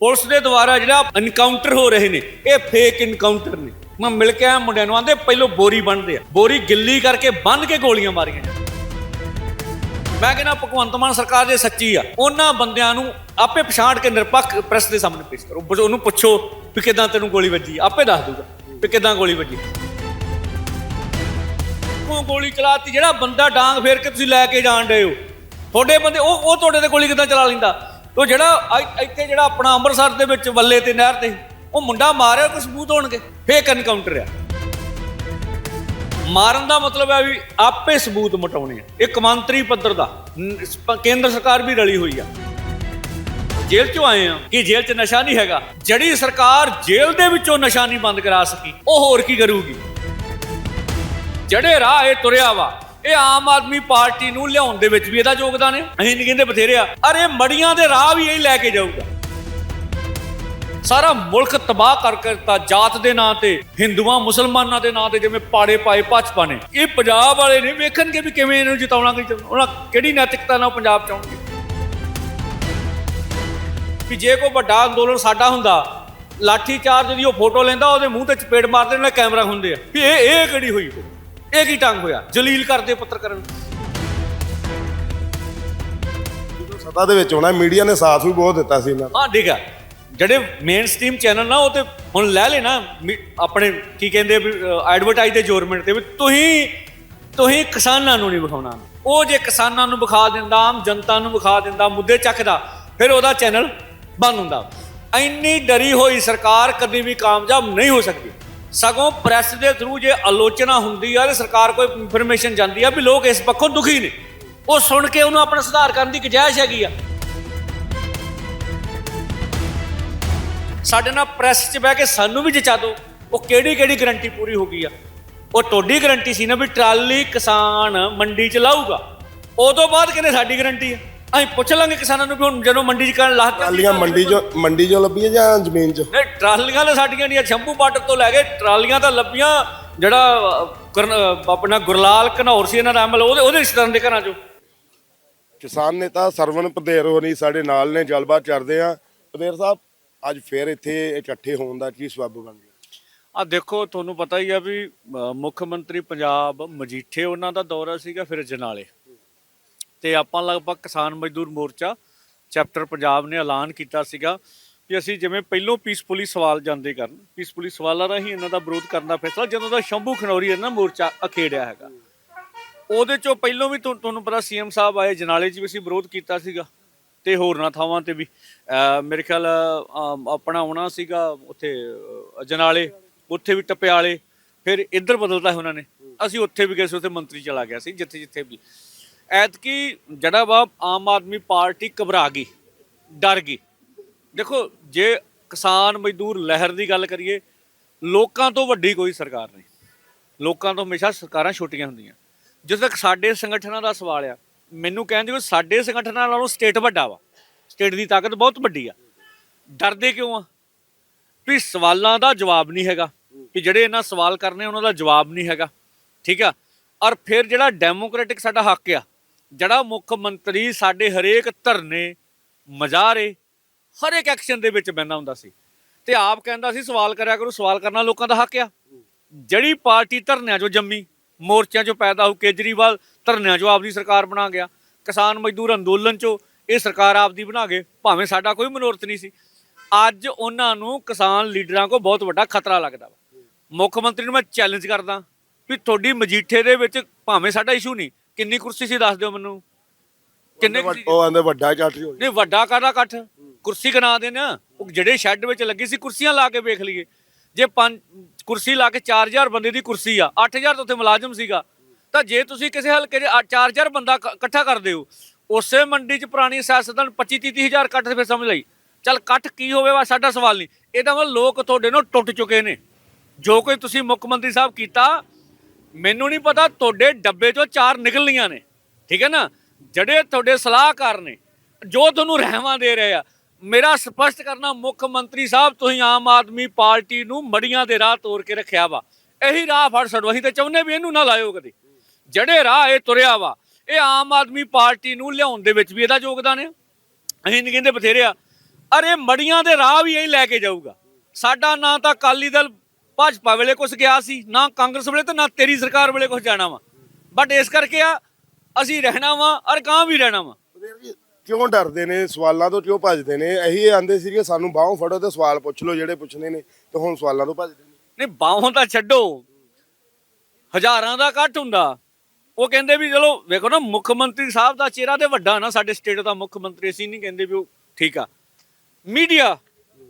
Police ਦੇ ਦੁਆਰਾ ਜਿਹੜਾ ਐਨਕਾਊਂਟਰ ਹੋ ਰਹੇ ਨੇ, ਇਹ ਫੇਕ ਐਨਕਾਊਂਟਰ ਨੇ। ਮੈਂ ਮਿਲ ਕੇ ਆਇਆ ਮੁੰਡਿਆਂ ਨੂੰ, ਆਂਦੇ ਪਹਿਲੋਂ ਬੋਰੀ ਬਣਦੇ ਆ। ਬੋਰੀ ਗਿੱਲੀ ਕਰਕੇ ਬੰਨ ਕੇ ਗੋਲੀਆਂ ਮਾਰੀਆਂ ਮੈਂ ਕਹਿੰਦਾ, ਭਗਵੰਤ ਮਾਨ ਸਰਕਾਰ ਜੇ ਸੱਚੀ ਆ, ਉਹਨਾਂ ਬੰਦਿਆਂ ਨੂੰ ਆਪੇ ਪਛਾਣ ਕੇ ਨਿਰਪੱਖ ਪ੍ਰੈਸ ਦੇ ਸਾਹਮਣੇ ਪੇਸ਼ ਕਰੋ। ਉਹਨੂੰ ਪੁੱਛੋ ਵੀ ਕਿਦਾਂ ਤੈਨੂੰ ਗੋਲੀ ਵੱਜੀ। ਆਪੇ ਦੱਸ ਦੂਗਾ ਵੀ ਕਿਦਾਂ ਗੋਲੀ ਵੱਜੀ। ਉਹ ਗੋਲੀ ਚਲਾਤੀ? ਜਿਹੜਾ ਬੰਦਾ ਡਾਂਗ ਫੇਰ ਕੇ ਤੁਸੀਂ ਲੈ ਕੇ ਜਾਣ ਡਏ ਹੋ। ਤੁਹਾਡੇ ਬੰਦੇ, ਉਹ ਉਹ ਤੁਹਾਡੇ ਤੇ ਗੋਲੀ ਕਿਦਾਂ ਚਲਾ ਲੈਂਦਾ? ਉਹ ਜਿਹੜਾ ਇੱਥੇ ਜਿਹੜਾ ਆਪਣਾ ਅੰਮ੍ਰਿਤਸਰ ਦੇ ਵਿੱਚ ਵੱਲੇ ਤੇ ਨਹਿਰ ਤੇ ਉਹ ਮੁੰਡਾ ਮਾਰਿਆ ਕੋਈ ਸਬੂਤ ਹੋਣਗੇ ਫੇਕ ਐਨਕਾਊਂਟਰ ਆ। ਮਾਰਨ ਦਾ ਮਤਲਬ ਹੈ ਵੀ ਆਪੇ ਸਬੂਤ ਮਟਾਉਣੇ ਆ। ਇਹ ਕਮਾਂਤਰੀ ਪੱਧਰ ਦਾ। ਕੇਂਦਰ ਸਰਕਾਰ ਵੀ ਰਲੀ ਹੋਈ ਆ। ਜੇਲ੍ਹ ਚੋਂ ਆਏ ਆ ਕਿ ਜੇਲ੍ਹ 'ਚ ਨਸ਼ਾ ਨਹੀਂ ਹੈਗਾ। ਜਿਹੜੀ ਸਰਕਾਰ ਜੇਲ੍ਹ ਦੇ ਵਿੱਚੋਂ ਨਸ਼ਾ ਨਹੀਂ ਬੰਦ ਕਰਾ ਸਕੀ, ਉਹ ਹੋਰ ਕੀ ਕਰੂਗੀ? ਜਿਹੜੇ ਰਾਹ ਇਹ ਤੁਰਿਆ ਵਾ ਇਹ ਆਮ ਆਦਮੀ ਪਾਰਟੀ ਨੂੰ ਲਿਆਉਣ ਦੇ ਵਿੱਚ ਵੀ ਇਹਦਾ ਯੋਗਦਾਨ ਹੈ। ਅਸੀਂ ਨਹੀਂ ਕਹਿੰਦੇ ਬਥੇਰੇ ਆ। ਅਰੇ ਮੜੀਆਂ ਦੇ ਰਾਹ ਵੀ ਇਹ ਲੈ ਕੇ ਜਾਊਗਾ। ਸਾਰਾ ਮੁਲਕ ਤਬਾਹ ਕਰ ਕਰਤਾ ਜਾਤ ਦੇ ਨਾਂ ਤੇ, ਹਿੰਦੂਆਂ, ਮੁਸਲਮਾਨਾਂ ਦੇ ਨਾਂ ਤੇ ਜਿਵੇਂ ਪਾੜੇ ਪਾਏ ਭਾਜਪਾ ਨੇ। ਇਹ ਪੰਜਾਬ ਵਾਲੇ ਨੇ ਵੇਖਣਗੇ ਵੀ ਕਿਵੇਂ ਇਹਨੂੰ ਜਿਤਾਉਣਾ ਕਿ ਉਹਨਾਂ ਕਿਹੜੀ ਨੈਤਿਕਤਾ ਨਾਲ ਉਹ ਪੰਜਾਬ ਚਾਉਣਗੇ ਵੀ ਜੇ ਕੋਈ ਵੱਡਾ ਅੰਦੋਲਨ ਸਾਡਾ ਹੁੰਦਾ ਲਾਠੀ ਚਾਰਜ ਦੀ ਉਹ ਫੋਟੋ ਲੈਂਦਾ, ਉਹਦੇ ਮੂੰਹ ਤੇ ਚਪੇੜ ਮਾਰਦੇ ਨਾਲ ਕੈਮਰਾ ਹੁੰਦੇ ਆ। ਵੀ ਇਹ ਇਹ ਕਿਹੜੀ ਹੋਈ ਫਿਰ? ਇਹ ਕੀ ਟੰਗ ਹੋਇਆ? ਜਲੀਲ ਕਰਦੇ ਪੱਤਰਕਾਰਾਂ ਨੂੰ ਜਦੋਂ ਸੱਤਾ ਦੇ ਵਿੱਚ ਹੋਣਾ ਮੀਡੀਆ ਨੇ ਸਾਥ ਵੀ ਬਹੁਤ ਦਿੱਤਾ ਸੀ ਇਹਨਾਂ ਦਾ ਹਾਂ ਠੀਕ ਆ। ਜਿਹੜੇ ਮੇਨ ਸਟ੍ਰੀਮ ਚੈਨਲ ਨਾ ਉਹ ਤੇ ਹੁਣ ਲੈ ਲੈਣਾ ਮੀ- ਆਪਣੇ ਕੀ ਕਹਿੰਦੇ ਐਡਵਰਟਾਈਜ਼ ਦੇ ਜੋਰਮੈਂਟ ਤੇ ਵੀ ਤੁਸੀਂ ਤੁਸੀਂ ਕਿਸਾਨਾਂ ਨੂੰ ਨਹੀਂ ਵਿਖਾਉਣਾ। ਉਹ ਜੇ ਕਿਸਾਨਾਂ ਨੂੰ ਵਿਖਾ ਦਿੰਦਾ ਆਮ ਜਨਤਾ ਨੂੰ ਵਿਖਾ ਦਿੰਦਾ ਮੁੱਦੇ ਚੱਕਦਾ ਫਿਰ ਉਹਦਾ ਚੈਨਲ ਬੰਦ ਹੁੰਦਾ। ਇੰਨੀ ਡਰੀ ਹੋਈ ਸਰਕਾਰ ਕਦੀ ਵੀ ਕਾਮਯਾਬ ਨਹੀਂ ਹੋ ਸਕਦੀ। ਸਗੋਂ ਪ੍ਰੈਸ ਦੇ ਥਰੂ ਜੇ ਆਲੋਚਨਾ ਹੁੰਦੀ ਆ ਤੇ ਸਰਕਾਰ ਕੋਈ ਇਨਫੋਰਮੇਸ਼ਨ ਜਾਂਦੀ ਆ ਵੀ ਲੋਕ ਇਸ ਪੱਖੋਂ ਦੁਖੀ ਨੇ। ਉਹ ਸੁਣ ਕੇ ਉਹਨੂੰ ਆਪਣਾ ਸੁਧਾਰ ਕਰਨ ਦੀ ਗੁੰਜਾਇਸ਼ ਹੈਗੀ ਆ। ਸਾਡੇ ਨਾਲ ਪ੍ਰੈਸ 'ਚ ਬਹਿ ਕੇ ਸਾਨੂੰ ਵੀ ਜਚਾ ਦਿਓ। ਉਹ ਕਿਹੜੀ ਕਿਹੜੀ ਗਰੰਟੀ ਪੂਰੀ ਹੋ ਗਈ ਆ? ਉਹ ਤੁਹਾਡੀ ਗਰੰਟੀ ਸੀ ਨਾ ਵੀ ਟਰਾਲੀ ਕਿਸਾਨ ਮੰਡੀ 'ਚ ਲਾਊਗਾ। ਉਦੋਂ ਬਾਅਦ ਕਹਿੰਦੇ ਸਾਡੀ ਗਰੰਟੀ ਆ? ਅਸੀਂ ਪੁੱਛ ਲਾਂਗੇ ਕਿਸਾਨਾਂ ਨੂੰ ਵੀ ਹੁਣ ਜਦੋਂ ਮੰਡੀ 'ਚ ਕਰਨ ਲਾਹ ਟਰਾਲੀਆਂ ਮੰਡੀ ਚੋਂ ਮੰਡੀ ਚੋਂ ਲੱਭੀਆਂ ਜਾਂ ਜ਼ਮੀਨ 'ਚ? ਨਹੀਂ ਟਰਾਲੀਆਂ ਤਾਂ ਸਾਡੀਆਂ ਨਹੀਂ ਸ਼ੰਭੂ ਬਾਰਡਰ ਤੋਂ ਲੈ ਕੇ ਟਰਾਲੀਆਂ ਤਾਂ ਲੱਭੀਆਂ। ਜਿਹੜਾ ਆਪਣਾ ਗੁਰਲਾਲ ਘਨੌਰ ਸੀ ਇਹਨਾਂ ਦਾ ਐਮਐਲ ਉਹਦੇ ਉਹਦੇ ਰਿਸ਼ਤੇਦਾਰਾਂ ਦੇ ਘਰਾਂ 'ਚੋਂ। ਕਿਸਾਨ ਨੇਤਾ ਸਰਵਨ ਪਧੇਰ ਹੋਣੀ ਸਾਡੇ ਨਾਲ ਨੇ ਗੱਲਬਾਤ ਕਰਦੇ ਆ। ਪਧੇਰ ਸਾਹਿਬ ਅੱਜ ਫੇਰ ਇੱਥੇ ਇਕੱਠੇ ਹੋਣ ਦਾ ਕੀ ਸਬਬ ਬਣ ਗਿਆ? ਆ ਦੇਖੋ ਤੁਹਾਨੂੰ ਪਤਾ ਹੀ ਆ ਵੀ ਮੁੱਖ ਮੰਤਰੀ ਪੰਜਾਬ ਮਜੀਠੇ ਉਹਨਾਂ ਦਾ ਦੌਰਾ ਸੀਗਾ ਫਿਰ ਜਨਾਲੇ। ਤੇ ਆਪਾਂ ਲਗਭਗ ਕਿਸਾਨ ਮਜ਼ਦੂਰ ਮੋਰਚਾ ਚੈਪਟਰ ਪੰਜਾਬ ਨੇ ਐਲਾਨ ਕੀਤਾ ਸੀਗਾ ਕਿ ਅਸੀਂ ਜਿਵੇਂ ਪਹਿਲੋਂ ਪੀਸਫੁਲੀ ਸਵਾਲ ਜਾਂਦੇ ਕਰਨ ਪੀਸਫੁਲੀ ਸਵਾਲਾਂ ਰਾਹੀਂ ਇਹਨਾਂ ਦਾ ਵਿਰੋਧ ਕਰਨ ਦਾ ਫੈਸਲਾ, ਜਦੋਂ ਦਾ ਸ਼ੰਭੂ ਖਨੌਰੀ ਇਹਨਾਂ ਮੋਰਚਾ ਅਖੇੜਿਆ ਹੈਗਾ। ਉਹਦੇ ਚੋਂ ਪਹਿਲੋਂ ਵੀ ਤੁਹਾਨੂੰ ਪਤਾ ਸੀਐਮ ਸਾਹਿਬ ਆਏ, ਜਨਾਲੇ 'ਚ ਵੀ ਅਸੀਂ ਵਿਰੋਧ ਕੀਤਾ ਸੀਗਾ, ਤੇ ਹੋਰਨਾਂ ਥਾਵਾਂ ਤੇ ਵੀ। ਅਹ ਮੇਰੇ ਖਿਆਲ ਆਪਣਾ ਆਉਣਾ ਸੀਗਾ ਉੱਥੇ ਜਨਾਲੇ, ਉੱਥੇ ਵੀ ਟਪਿਆਲੇ, ਫਿਰ ਇੱਧਰ ਬਦਲਦਾ ਹੈ ਉਹਨਾਂ ਨੇ। ਅਸੀਂ ਉੱਥੇ ਵੀ ਗਏ ਸੀ, ਉੱਥੇ ਮੰਤਰੀ ਚਲਾ ਗਿਆ ਸੀ ਜਿੱਥੇ ਜਿੱਥੇ ਵੀ। ਐਤਕੀ ਜਿਹੜਾ ਵਾ ਆਮ ਆਦਮੀ ਪਾਰਟੀ ਘਬਰਾ ਗਈ, ਡਰ ਗਈ। ਦੇਖੋ, ਜੇ ਕਿਸਾਨ ਮਜ਼ਦੂਰ ਲਹਿਰ ਦੀ ਗੱਲ ਕਰੀਏ, ਲੋਕਾਂ ਤੋਂ ਵੱਡੀ ਕੋਈ ਸਰਕਾਰ ਨਹੀਂ। ਲੋਕਾਂ ਤੋਂ ਹਮੇਸ਼ਾ ਸਰਕਾਰਾਂ ਛੋਟੀਆਂ ਹੁੰਦੀਆਂ। ਜਦੋਂ ਤੱਕ ਸਾਡੇ ਸੰਗਠਨਾਂ ਦਾ ਸਵਾਲ ਆ, ਮੈਨੂੰ ਕਹਿੰਦੇ ਕਿ ਸਾਡੇ ਸੰਗਠਨਾਂ ਨਾਲੋਂ ਸਟੇਟ ਵੱਡਾ ਵਾ। ਸਟੇਟ ਦੀ ਤਾਕਤ ਬਹੁਤ ਵੱਡੀ ਆ। ਡਰਦੇ ਕਿਉਂ ਆ? ਵੀ ਸਵਾਲਾਂ ਦਾ ਜਵਾਬ ਨਹੀਂ ਹੈਗਾ। ਕਿ ਜਿਹੜੇ ਇਹਨਾਂ ਸਵਾਲ ਕਰਨੇ ਉਹਨਾਂ ਦਾ ਜਵਾਬ ਨਹੀਂ ਹੈਗਾ। ਠੀਕ ਆ? ਔਰ ਫਿਰ ਜਿਹੜਾ ਡੈਮੋਕ੍ਰੈਟਿਕ ਸਾਡਾ ਹੱਕ ਆ ਜਿਹੜਾ ਮੁੱਖ ਮੰਤਰੀ ਸਾਡੇ ਹਰੇਕ ਧਰਨੇ ਮਜ਼ਾਰੇ ਹਰ ਇੱਕ ਐਕਸ਼ਨ ਦੇ ਵਿੱਚ ਬੈਠਾ ਹੁੰਦਾ ਸੀ। ਤੇ ਆਪ ਕਹਿੰਦਾ ਸੀ, ਸਵਾਲ ਕਰਿਆ ਕਰੋ, ਸਵਾਲ ਕਰਨਾ ਲੋਕਾਂ ਦਾ ਹੱਕ ਆ। ਜਿਹੜੀ ਪਾਰਟੀ ਧਰਨਿਆਂ 'ਚੋਂ ਜੰਮੀ, ਮੋਰਚਿਆਂ 'ਚੋਂ ਪੈਦਾ ਹੋ ਕੇਜਰੀਵਾਲ ਧਰਨਿਆਂ 'ਚੋਂ ਆਪਦੀ ਸਰਕਾਰ ਬਣਾ ਗਿਆ। ਕਿਸਾਨ ਮਜ਼ਦੂਰ ਅੰਦੋਲਨ 'ਚੋਂ ਇਹ ਸਰਕਾਰ ਆਪਦੀ ਬਣਾ ਗਏ, ਭਾਵੇਂ ਸਾਡਾ ਕੋਈ ਮਨੋਰਥ ਨਹੀਂ ਸੀ। ਅੱਜ ਉਹਨਾਂ ਨੂੰ ਕਿਸਾਨ ਲੀਡਰਾਂ ਕੋ ਬਹੁਤ ਵੱਡਾ ਖਤਰਾ ਲੱਗਦਾ ਵਾ। ਮੁੱਖ ਮੰਤਰੀ ਨੂੰ ਮੈਂ ਚੈਲੰਜ ਕਰਦਾ ਵੀ ਤੁਹਾਡੀ ਮਜੀਠੇ ਦੇ ਵਿੱਚ ਭਾਵੇਂ ਸਾਡਾ ਇਸ਼ੂ ਨਹੀਂ ਕਿੰਨੀ ਕੁਰਸੀ ਸੀ ਦੱਸ ਦਿਓ ਮੈਨੂੰ? ਕਿੰਨੇ ਕੁ ਸੀ? ਉਹ ਆਂਦੇ ਵੱਡਾ ਚੱਟ ਹੋ ਨਹੀਂ ਵੱਡਾ ਕਾਹਦਾ ਇਕੱਠ ਕੁਰਸੀ ਗਨਾ ਦੇ ਨਾ ਉਹ ਜਿਹੜੇ ਸ਼ੈੱਡ ਵਿੱਚ ਲੱਗੀ ਸੀ ਕੁਰਸੀਆਂ ਲਾ ਕੇ ਵੇਖ ਲਈਏ। ਜੇ ਪੰਜ ਕੁਰਸੀ ਲਾ ਕੇ 4000 ਬੰਦੇ ਦੀ ਕੁਰਸੀ ਆ 8000 ਤਾਂ ਉੱਥੇ ਮੁਲਾਜ਼ਮ ਸੀਗਾ। ਤਾਂ ਜੇ ਤੁਸੀਂ ਕਿਸੇ ਹਲਕੇ 'ਚ 4000 ਬੰਦਾ ਕ- ਇਕੱਠਾ ਕਰਦੇ ਹੋ ਉਸੇ ਮੰਡੀ 'ਚ ਪੁਰਾਣੀ ਸਿਆਸਤਦਾਨ 25 30000 ਇਕੱਠ ਫਿਰ ਸਮਝ ਲਈ। ਚੱਲ ਇਕੱਠ ਕੀ ਹੋਵੇ ਵਾ ਸਾਡਾ ਸਵਾਲ ਨਹੀਂ। ਇਹਦਾ ਮਤਲਬ ਲੋਕ ਤੁਹਾਡੇ ਨਾਲ ਟੁੱਟ ਚੁੱਕੇ ਨੇ। ਜੋ ਕੋਈ ਤੁਸੀਂ ਮੁੱਖ ਮੰਤਰੀ ਸਾਹਿਬ ਕੀਤਾ ਮੈਨੂੰ ਨਹੀਂ ਪਤਾ, ਤੁਹਾਡੇ ਡੱਬੇ 'ਚੋਂ ਚਾਰ ਨਿਕਲਣੀਆਂ ਨੇ। ਠੀਕ ਹੈ ਨਾ? ਜਿਹੜੇ ਤੁਹਾਡੇ ਸਲਾਹਕਾਰ ਨੇ, ਜੋ ਤੁਹਾਨੂੰ ਰਹਿਵਾਂ ਦੇ ਰਹੇ ਆ, ਮੇਰਾ ਸਪਸ਼ਟ ਕਰਨਾ, ਮੁੱਖ ਮੰਤਰੀ ਸਾਹਿਬ, ਤੁਸੀਂ ਆਮ ਆਦਮੀ ਪਾਰਟੀ ਨੂੰ ਮੜੀਆਂ ਦੇ ਰਾਹ ਤੋਰ ਕੇ ਰੱਖਿਆ ਵਾ। ਇਹੀ ਰਾਹ ਫੜ ਛੱਡੋ, ਅਸੀਂ ਤੇ ਚਾਹੁੰਦੇ ਵੀ ਇਹਨੂੰ ਨਾ ਲਾਇਓ ਕਦੇ। ਜਿਹੜੇ ਰਾਹ ਇਹ ਤੁਰਿਆ ਵਾ, ਇਹ ਆਮ ਆਦਮੀ ਪਾਰਟੀ ਨੂੰ ਲਿਆਉਣ ਦੇ ਵਿੱਚ ਵੀ ਇਹਦਾ ਯੋਗਦਾਨ ਹੈ ਅਸੀਂ ਨਹੀਂ ਕਹਿੰਦੇ ਬਥੇਰੇ ਆ। ਅਰੇ ਮੜੀਆਂ ਦੇ ਰਾਹ ਵੀ ਇਹੀ ਲੈ ਕੇ ਜਾਊਗਾ। ਸਾਡਾ ਨਾ ਤਾਂ ਅਕਾਲੀ ਦਲ ਭਾਜਪਾ ਵੇਲੇ ਕੁਛ ਗਿਆ ਸੀ ਨਾ ਕਾਂਗਰਸ ਵੇਲੇ ਤੇ ਨਾ ਤੇਰੀ ਸਰਕਾਰ ਵੇਲੇ ਕੁਛ ਜਾਣਾ ਵਾ। ਬਟ ਇਸ ਕਰਕੇ ਆ ਅਸੀਂ ਰਹਿਣਾ ਵਾ ਔਰ ਕਾਂ ਵੀ ਰਹਿਣਾ ਵਾ। ਕਿਉਂ ਡਰਦੇ ਨੇ? ਸਵਾਲਾਂ ਤੋਂ ਕਿਉਂ ਭੱਜਦੇ ਨੇ? ਇਹੀ ਆਂਦੇ ਸੀ ਕਿ ਸਾਨੂੰ ਬਾਹੋਂ ਫੜੋ ਤੇ ਸਵਾਲ ਪੁੱਛ ਲਓ ਜਿਹੜੇ ਪੁੱਛਣੇ ਨੇ। ਤੇ ਹੁਣ ਸਵਾਲਾਂ ਤੋਂ ਭੱਜਦੇ ਨੇ। ਨਹੀਂ ਬਾਹੋਂ ਤਾਂ ਛੱਡੋ। ਹਜ਼ਾਰਾਂ ਦਾ ਇਕੱਠ ਹੁੰਦਾ। ਉਹ ਕਹਿੰਦੇ ਵੀ ਚਲੋ ਵੇਖੋ ਨਾ ਮੁੱਖ ਮੰਤਰੀ ਸਾਹਿਬ ਦਾ ਚਿਹਰਾ ਤੇ ਵੱਡਾ ਨਾ ਸਾਡੇ ਸਟੇਟ ਦਾ ਮੁੱਖ ਮੰਤਰੀ ਅਸੀਂ ਨਹੀਂ ਕਹਿੰਦੇ ਵੀ ਉਹ ਠੀਕ ਆ। ਮੀਡੀਆ